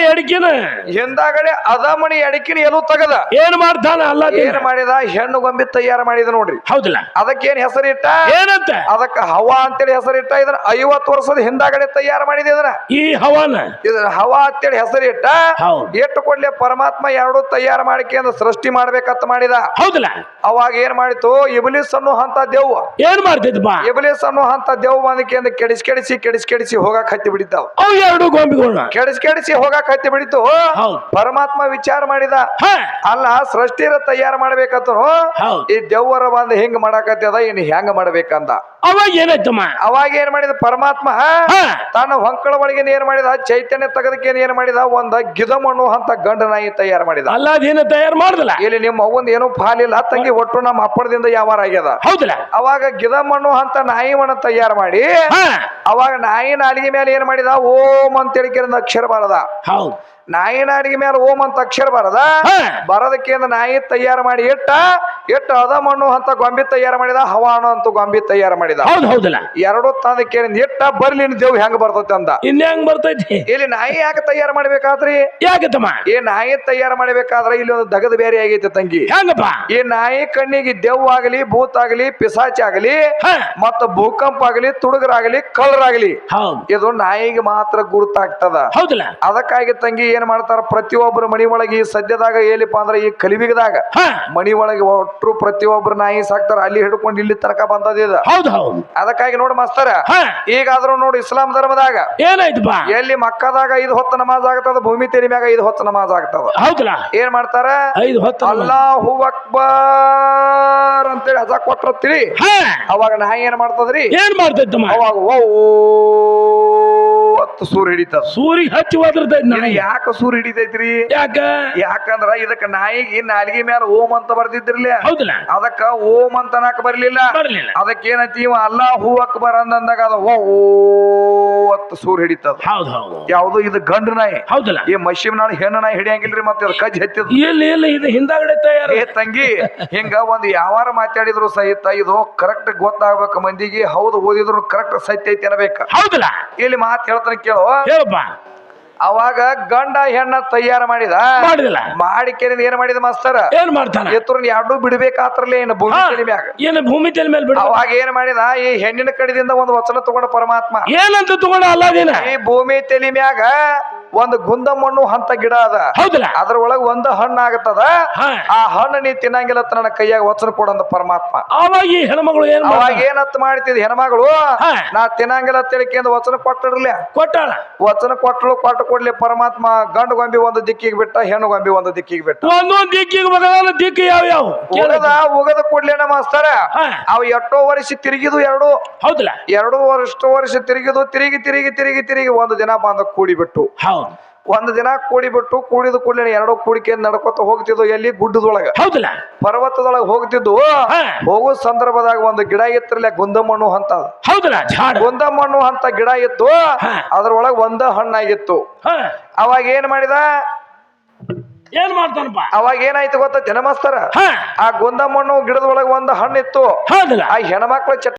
[SPEAKER 3] ಎಡಕಿನ.
[SPEAKER 2] ಹಿಂದಾಗಡೆ ಅದಮಣಿ ಎಡಕಿನ ಎಲ್ಲೂ ತಗದ.
[SPEAKER 3] ಏನ್ ಮಾಡ್ತಾನ ಅಲ್ಲ
[SPEAKER 2] ಏನ್ ಮಾಡಿದ? ಹೆಣ್ಣು ಗೊಂಬೆ ತಯಾರು ಮಾಡಿದ ನೋಡ್ರಿ.
[SPEAKER 3] ಹೌದಿಲ್ಲ.
[SPEAKER 2] ಅದಕ್ಕೇನ್ ಹೆಸರಿಟ್ಟ
[SPEAKER 3] ಏನಂತ?
[SPEAKER 2] ಅದಕ್ಕೆ ಹವಾ ಅಂತೇಳಿ ಹೆಸರಿಟ್ಟ ಇದನ್ನ ಐವತ್ತು ವರ್ಷದ ಹಿಂದಾಗಡೆ ತಯಾರು ಮಾಡಿದ ಇದನ್ನ.
[SPEAKER 3] ಈ ಹವಾನ?
[SPEAKER 2] ಇದ್ರ ಹವಾ ಅಂತೇಳಿ ಹೆಸರಿಟ್ಟ ಎಷ್ಟು ಕೊಡ್ಲಿ ಪರಮಾತ್ಮ ಎರಡು ತಯಾರು ಮಾಡಿಕೆ ಸೃಷ್ಟಿ ಮಾಡ್ಬೇಕಂತ ಮಾಡಿದ.
[SPEAKER 3] ಹೌದಿಲ್ಲ.
[SPEAKER 2] ಅವಾಗ ಏನ್ ಮಾಡಿತು? ಇಬಲಿಸ್ ಅನ್ನೋ ಅಂತ ದೇವ್
[SPEAKER 3] ಏನ್ ಮಾಡ್ತಿದ್
[SPEAKER 2] ಇಬಲಿಸ್ ಅನ್ನೋ ಅಂತ ದೇವ್ ಬಂದಕ್ಕೆ ಕೆಡಿಸಿ ಕೆಡಿಸಿ ಕೆಡಿಸಿ ಕೆಡಿಸಿ ಹೋಗಾಕ್ ಹತ್ತಿ ಬಿಡಿತಾವ
[SPEAKER 3] ಅವು ಎರಡು ಗೊಂಬಿಗಳನ್ನ
[SPEAKER 2] ಕೆಡಿಸಿ ಕೆಡಿಸಿ ಹೋಗಕ್ ಹತ್ತಿ ಬಿಡಿತು
[SPEAKER 3] ಹೌದು.
[SPEAKER 2] ಪರಮಾತ್ಮ ವಿಚಾರ ಮಾಡಿದ.
[SPEAKER 3] ಹಾ.
[SPEAKER 2] ಅಲ್ಲ ಸೃಷ್ಟಿರ ತಯಾರು ಮಾಡ್ಬೇಕಂತ
[SPEAKER 3] ಹೌದು.
[SPEAKER 2] ಈ ದೆವ್ವರ ಬಂದು ಹೆಂಗ್ ಮಾಡಾಕತ್ತದ ಇನ್ ಹೆಂಗ ಮಾಡ್ಬೇಕಂದ.
[SPEAKER 3] ಅವಾಗ ಏನಾಯ್ತಮ್ಮ
[SPEAKER 2] ಅವಾಗ ಏನ್ ಮಾಡಿದ ಪರಮಾತ್ಮ?
[SPEAKER 3] ಹಾ.
[SPEAKER 2] ತನ್ನ ಹೊಂಕಳ ಒಳಗೆ ಏನ್ ಮಾಡಿದ ಚೈತನ್ಯ ತಗದಕ್ಕೆ ಏನ್ ಮಾಡಿದ ಒಂದ ಗಿದಮಣ್ಣು ಅಂತ ಗಂಡ ನಾಯಿ ತಯಾರು ಮಾಡಿದ.
[SPEAKER 3] ಅದೇನು ತಯಾರು ಮಾಡ್ದಲ್ಲ?
[SPEAKER 2] ಇಲ್ಲಿ ನಿಮ್ಮ ಅವ್ವಂದ ಏನೂ ಫಾಲಿಲ್ಲ ತಂಗಿ ಒಟ್ಟು ನಮ್ಮ ಅಪ್ಪಣದಿಂದ ಯಾವಾರ ಆಗ್ಯದ.
[SPEAKER 3] ಹೌದಲ್ಲ.
[SPEAKER 2] ಅವಾಗ ಗಿದಮಣ್ಣು ಅಂತ ನಾಯಿ ಮಣ್ಣ ತಯಾರು ಮಾಡಿ
[SPEAKER 3] ಹಾ.
[SPEAKER 2] ಅವಾಗ ನಾಯಿ ನಾಲಿಗೆ ಮೇಲೆ ಏನ್ ಮಾಡಿದ? ಓಂ ಅಂತ ಹೇಳಿಕೆರಿಂದ ಅಕ್ಷರ ಬಾರದ.
[SPEAKER 3] ಹೌದು.
[SPEAKER 2] ನಾಯಿ ಮೇಲೆ ಓಂ ಅಂತ ಅಕ್ಷರ ಬಾರದ? ಬರೋದಕ್ಕೆ ನಾಯಿ ತಯಾರು ಮಾಡಿ ಇಟ್ಟ? ಇಟ್ಟ ಅದ ಮಣ್ಣು ಅಂತ ಗೊಂಬಿ ತಯಾರು ಮಾಡಿದ ಹವಾನು ಅಂತ ಗೊಂಬಿ ತಯಾರು ಮಾಡಿದ.
[SPEAKER 3] ಹೌದು ಹೌದಲ್ಲ.
[SPEAKER 2] ಎರಡು ತಂದ ಕೇಳಿ ಎಟ್ಟ ಬರ್ಲಿ ದೇವ್ ಹೆಂಗ್ ಬರ್ತೈತೆ ಅಂದ.
[SPEAKER 3] ಇನ್ ಹೆಂಗ್ ಬರ್ತೈತಿ?
[SPEAKER 2] ಇಲ್ಲಿ ನಾಯಿ ಯಾಕೆ ತಯಾರು ಮಾಡ್ಬೇಕಾದ್ರಿ?
[SPEAKER 3] ತಮ್ಮ
[SPEAKER 2] ಈ ನಾಯಿ ತಯಾರು ಮಾಡ್ಬೇಕಾದ್ರೆ ಇಲ್ಲಿ ಒಂದು ದಗದ ಬೇರೆ ಆಗೈತೆ ತಂಗಿ.
[SPEAKER 3] ಹೆಂಗಪ್ಪ?
[SPEAKER 2] ಈ ನಾಯಿ ಕಣ್ಣಿಗೆ ದೆವ್ವ ಆಗಲಿ ಭೂತ್ ಆಗಲಿ ಪಿಸಾಚಿ ಆಗಲಿ ಮತ್ತ ಭೂಕಂಪ ಆಗಲಿ ತುಡುಗರಾಗಲಿ ಕಳ್ಳರಾಗಲಿ ಇದು ನಾಯಿಗೆ ಮಾತ್ರ ಗುರುತಾಗ್ತದ.
[SPEAKER 3] ಹೌದಲ್ಲ.
[SPEAKER 2] ಅದಕ್ಕಾಗಿ ತಂಗಿ ಏನ್ ಮಾಡ್ತಾರ ಪ್ರತಿಯೊಬ್ಬರ ಮನಿ ಒಳಗೆ ಈ ಸದ್ಯದಾಗ ಏಲಿಪ್ಪ ಅಂದ್ರೆ ಈ ಕಲಿಬಿಗದಾಗ ಮನಿ ಒಳಗೆ ಒಟ್ರು ಪ್ರತಿಯೊಬ್ಬರು ನಾಯಿ ಸಾಕ್ತಾರ ಅಲ್ಲಿ ಹಿಡ್ಕೊಂಡು ಇಲ್ಲಿ ತನಕ ಬಂದದ ಇದು.
[SPEAKER 3] ಹೌದು ಹೌದು.
[SPEAKER 2] ಅದಕ್ಕಾಗಿ ನೋಡಿ ಮಾಸ್ತರ
[SPEAKER 3] ಹಾ.
[SPEAKER 2] ಈಗಾದ್ರೂ ನೋಡಿ ಇಸ್ಲಾಂ ಧರ್ಮದಾಗ
[SPEAKER 3] ಏನಾಯ್ತು
[SPEAKER 2] ಎಲ್ಲಿ ಮಕ್ಕದಾಗ ಐದು ಹೊತ್ತು ನಮಾಜ್ ಆಗ್ತದ ಭೂಮಿ ತೆರಿ ಮ್ಯಾಗ ಐದು ಹೊತ್ತು ನಮಾಜ್ ಆಗ್ತದ
[SPEAKER 3] ಹೌದಲ್ಲ
[SPEAKER 2] ಏನ್ ಮಾಡ್ತಾರ?
[SPEAKER 3] ಐದು ಹೊತ್ತು
[SPEAKER 2] ಅಲ್ಲಾಹು ಅಕ್ಬರ್ ಅಂತೇಳಿ ಹಜ ಕೊಟ್ಟಿರ್ತೀರಿ
[SPEAKER 3] ಹಾ.
[SPEAKER 2] ಅವಾಗ ನಾಯಿ ಏನ್ ಮಾಡ್ತದ್ರಿ?
[SPEAKER 3] ಏನ್ ಮಾಡ್ತೈತಮ್ಮ
[SPEAKER 2] ಅವಾಗ ಓ ಹತ್ತು ಸೂರ್ ಹಿಡಿತದ.
[SPEAKER 3] ಸೂರಿ ಹಚ್ಚಿ ಹೋದ್ರತೈತಿ
[SPEAKER 2] ಇದು ಯಾಕ ಸೂರ್ ಹಿಡಿತೈತ್ರಿ?
[SPEAKER 3] ಯಾಕ?
[SPEAKER 2] ಯಾಕಂದ್ರ ಇದಕ್ಕ ನಾಯಿಗೆ ನಾಲಿಗೆ ಮ್ಯಾಲ ಓಂ ಅಂತ ಬರ್ದಿದ್ರಲ್ಲ
[SPEAKER 3] ಹೌದಲ್ಲ.
[SPEAKER 2] ಅದಕ್ಕ ಓಂ ಅಂತ ನಾಕ ಬರ್ಲಿಲ್ಲ.
[SPEAKER 3] ಬರ್ಲಿಲ್ಲ.
[SPEAKER 2] ಅದಕ್ಕೆ ಹೂ ಇವ ಅಲ್ಲಾಹು ಅಕ್ಬರ್ ಅಂದಂದಾಗ ಅದ ಓ ಹತ್ತು ಸೂರ್ ಹಿಡಿತದ.
[SPEAKER 3] ಹೌದು ಹೌದು
[SPEAKER 2] ಯಾವ್ದು ಇದು ಗಂಡು ನಾಯಿ.
[SPEAKER 3] ಹೌದಲ್ಲ.
[SPEAKER 2] ಈ ಮಶಿಮ್ ನಾಳೆ ಹೆಣ್ಣು ನಾಯಿ ಹಿಡಿಯಂಗಿಲ್ರಿ ಮತ್ತೆ ಅದು ಕಜ್ಜಿ ಹತ್ತಿದ್
[SPEAKER 3] ಇಲ್ಲ ಇಲ್ಲ ಇದು ಹಿಂದಾಗಡೆ ತಯಾರು?
[SPEAKER 2] ಏ ತಂಗಿ ಹಿಂಗ ಒಂದ್ ಯಾವಾರ ಮಾತಾಡಿದ್ರು ಸಹಿತ ಇದು ಕರೆಕ್ಟ್ ಗೊತ್ತಾಗ್ಬೇಕು ಮಂದಿಗೆ. ಹೌದು ಓದಿದ್ರು ಕರೆಕ್ಟ್ ಸತ್ಯ ಐತಿ ಅನ್ಬೇಕು.
[SPEAKER 3] ಹೌದಲ್ಲ.
[SPEAKER 2] ಇಲ್ಲಿ ಮಾತು ಹೇಳ್ತಾನೆ ಕೇಳು.
[SPEAKER 3] ಹೇಳಪ್ಪ.
[SPEAKER 2] ಅವಾಗ ಗಂಡ ಹೆಣ್ಣ ತಯಾರು ಮಾಡಿದ.
[SPEAKER 3] ಮಾಡಿದಿಲ್ಲ
[SPEAKER 2] ಕೇಳಿದ ಏನ್ ಮಾಡಿದ ಮಾಸ್ತರ್?
[SPEAKER 3] ಏನ್ ಮಾಡ್ತಾನೆ?
[SPEAKER 2] ಎತ್ತರನ್ನ ಎರಡು ಬಿಡ್ಬೇಕಾತ್ರಲ್ಲ ಏನು ಭೂಮಿ. ತಲೆ ಮ್ಯಾಗ?
[SPEAKER 3] ಏನು ಭೂಮಿ ತಲೆ ಮೇಲೆ ಬಿಡ
[SPEAKER 2] ಅವಾಗ ಏನ್ ಮಾಡಿದ? ಈ ಹೆಣ್ಣಿನ ಕಡೆಯಿಂದ ಒಂದು ವಚನ ತಗೊಂಡ ಪರಮಾತ್ಮ.
[SPEAKER 3] ಏನಂತ ತಗೊಂಡ ಅಲ್ಲ
[SPEAKER 2] ಈ ಭೂಮಿ ತಲೆ ಮ್ಯಾಗ ಒಂದು ಗುಂದ ಮಣ್ಣು ಅಂತ ಗಿಡ ಅದ.
[SPEAKER 3] ಅದ್ರ
[SPEAKER 2] ಅದ್ರೊಳಗ ಒಂದ ಹಣ್ಣು ಆಗತ್ತದ. ಆ ಹಣ್ಣು ನೀ ತಿನ್ನಂಗಿಲ್ಲ ಅಂತ ನನ್ನ ಕೈಯಾಗ ವಚನ ಕೊಡಂದ ಪರಮಾತ್ಮ.
[SPEAKER 3] ಅವಾಗ ಈ ಹೆಣ್ಮಗಳು ಏನ್
[SPEAKER 2] ಅವಾಗ? ಏನತ್ ಮಾಡ್ತಿದ್ ಹೆಣ್ಮಗಳು? ನಾ ತಿನ್ನಂಗಿಲ್ಲ ಅಂತ ವಚನ ಕೊಟ್ಟಿರ್ಲಿ
[SPEAKER 3] ಕೊಟ್ಟಾಳ?
[SPEAKER 2] ವಚನ ಕೊಟ್ಟಳು ಕೊಟ್ಟು ಕೊಡ್ಲಿ ಪರಮಾತ್ಮ. ಗಂಡು ಗೊಂಬಿ ಒಂದು ದಿಕ್ಕಿಗೆ ಬಿಟ್ಟ ಹೆಣ್ಣು ಗೊಂಬಿ ಒಂದು ದಿಕ್ಕಿಗೆ ಬಿಟ್ಟ.
[SPEAKER 3] ಒಂದೊಂದು ದಿಕ್ಕಿಗೆ ಮಗನ ದಿಕ್ಕಿ ಯಾವ ಯಾವ?
[SPEAKER 2] ಉಗದ ಉಗದ ಕೂಡ್ಲೇನ ಮಾಸ್ತರ ಅವ್ ಎಷ್ಟೋ ವರ್ಷ ತಿರುಗಿದು ಎರಡು.
[SPEAKER 3] ಹೌದಿಲ್ಲ?
[SPEAKER 2] ಎರಡು ವರ್ಷ ವರ್ಷ ತಿರುಗಿದು ತಿರುಗಿ ತಿರುಗಿ ತಿರುಗಿ ತಿರುಗಿ ಒಂದು ದಿನ ಬಂದ ಕೂಡಿಬಿಟ್ಟು.
[SPEAKER 3] ಹೌದು.
[SPEAKER 2] ಒಂದು ದಿನ ಕೂಡಿಬಿಟ್ಟು ಕೂಡಿದ ಕೂಡಲೇ ಎರಡು ಕೂಡಿಕೆ ನಡ್ಕೊತ ಹೋಗ್ತಿದ್ವು ಎಲ್ಲಿ? ಗುಡ್ಡದೊಳಗ.
[SPEAKER 3] ಹೌದಲ್ಲ?
[SPEAKER 2] ಪರ್ವತದೊಳಗ ಹೋಗ್ತಿದ್ವು. ಹೋಗೋ ಸಂದರ್ಭದಾಗ ಒಂದು ಗಿಡ ಇತ್ತರಲ್ಲ ಗುಂದಮಣ್ಣು ಅಂತ.
[SPEAKER 3] ಹೌದಲ್ಲ?
[SPEAKER 2] ಗುಂದಮಣ್ಣು ಅಂತ ಗಿಡ ಇತ್ತು. ಅದ್ರೊಳಗ ಒಂದ ಹಣ್ಣಾಗಿತ್ತು. ಅವಾಗ ಏನ್ ಮಾಡಿದ?
[SPEAKER 3] ಏನ್ ಮಾಡ್ತಾನಪ್ಪ?
[SPEAKER 2] ಅವಾಗ ಏನಾಯ್ತು ಗೊತ್ತ? ಜನಮಸ್ತರ. ಆ ಗುಂದಮಣ್ಣು ಗಿಡದೊಳಗ ಒಂದು ಹಣ್ಣಿತ್ತು. ಆ ಹೆಣ್ಮಕ್ಳು ಚಟ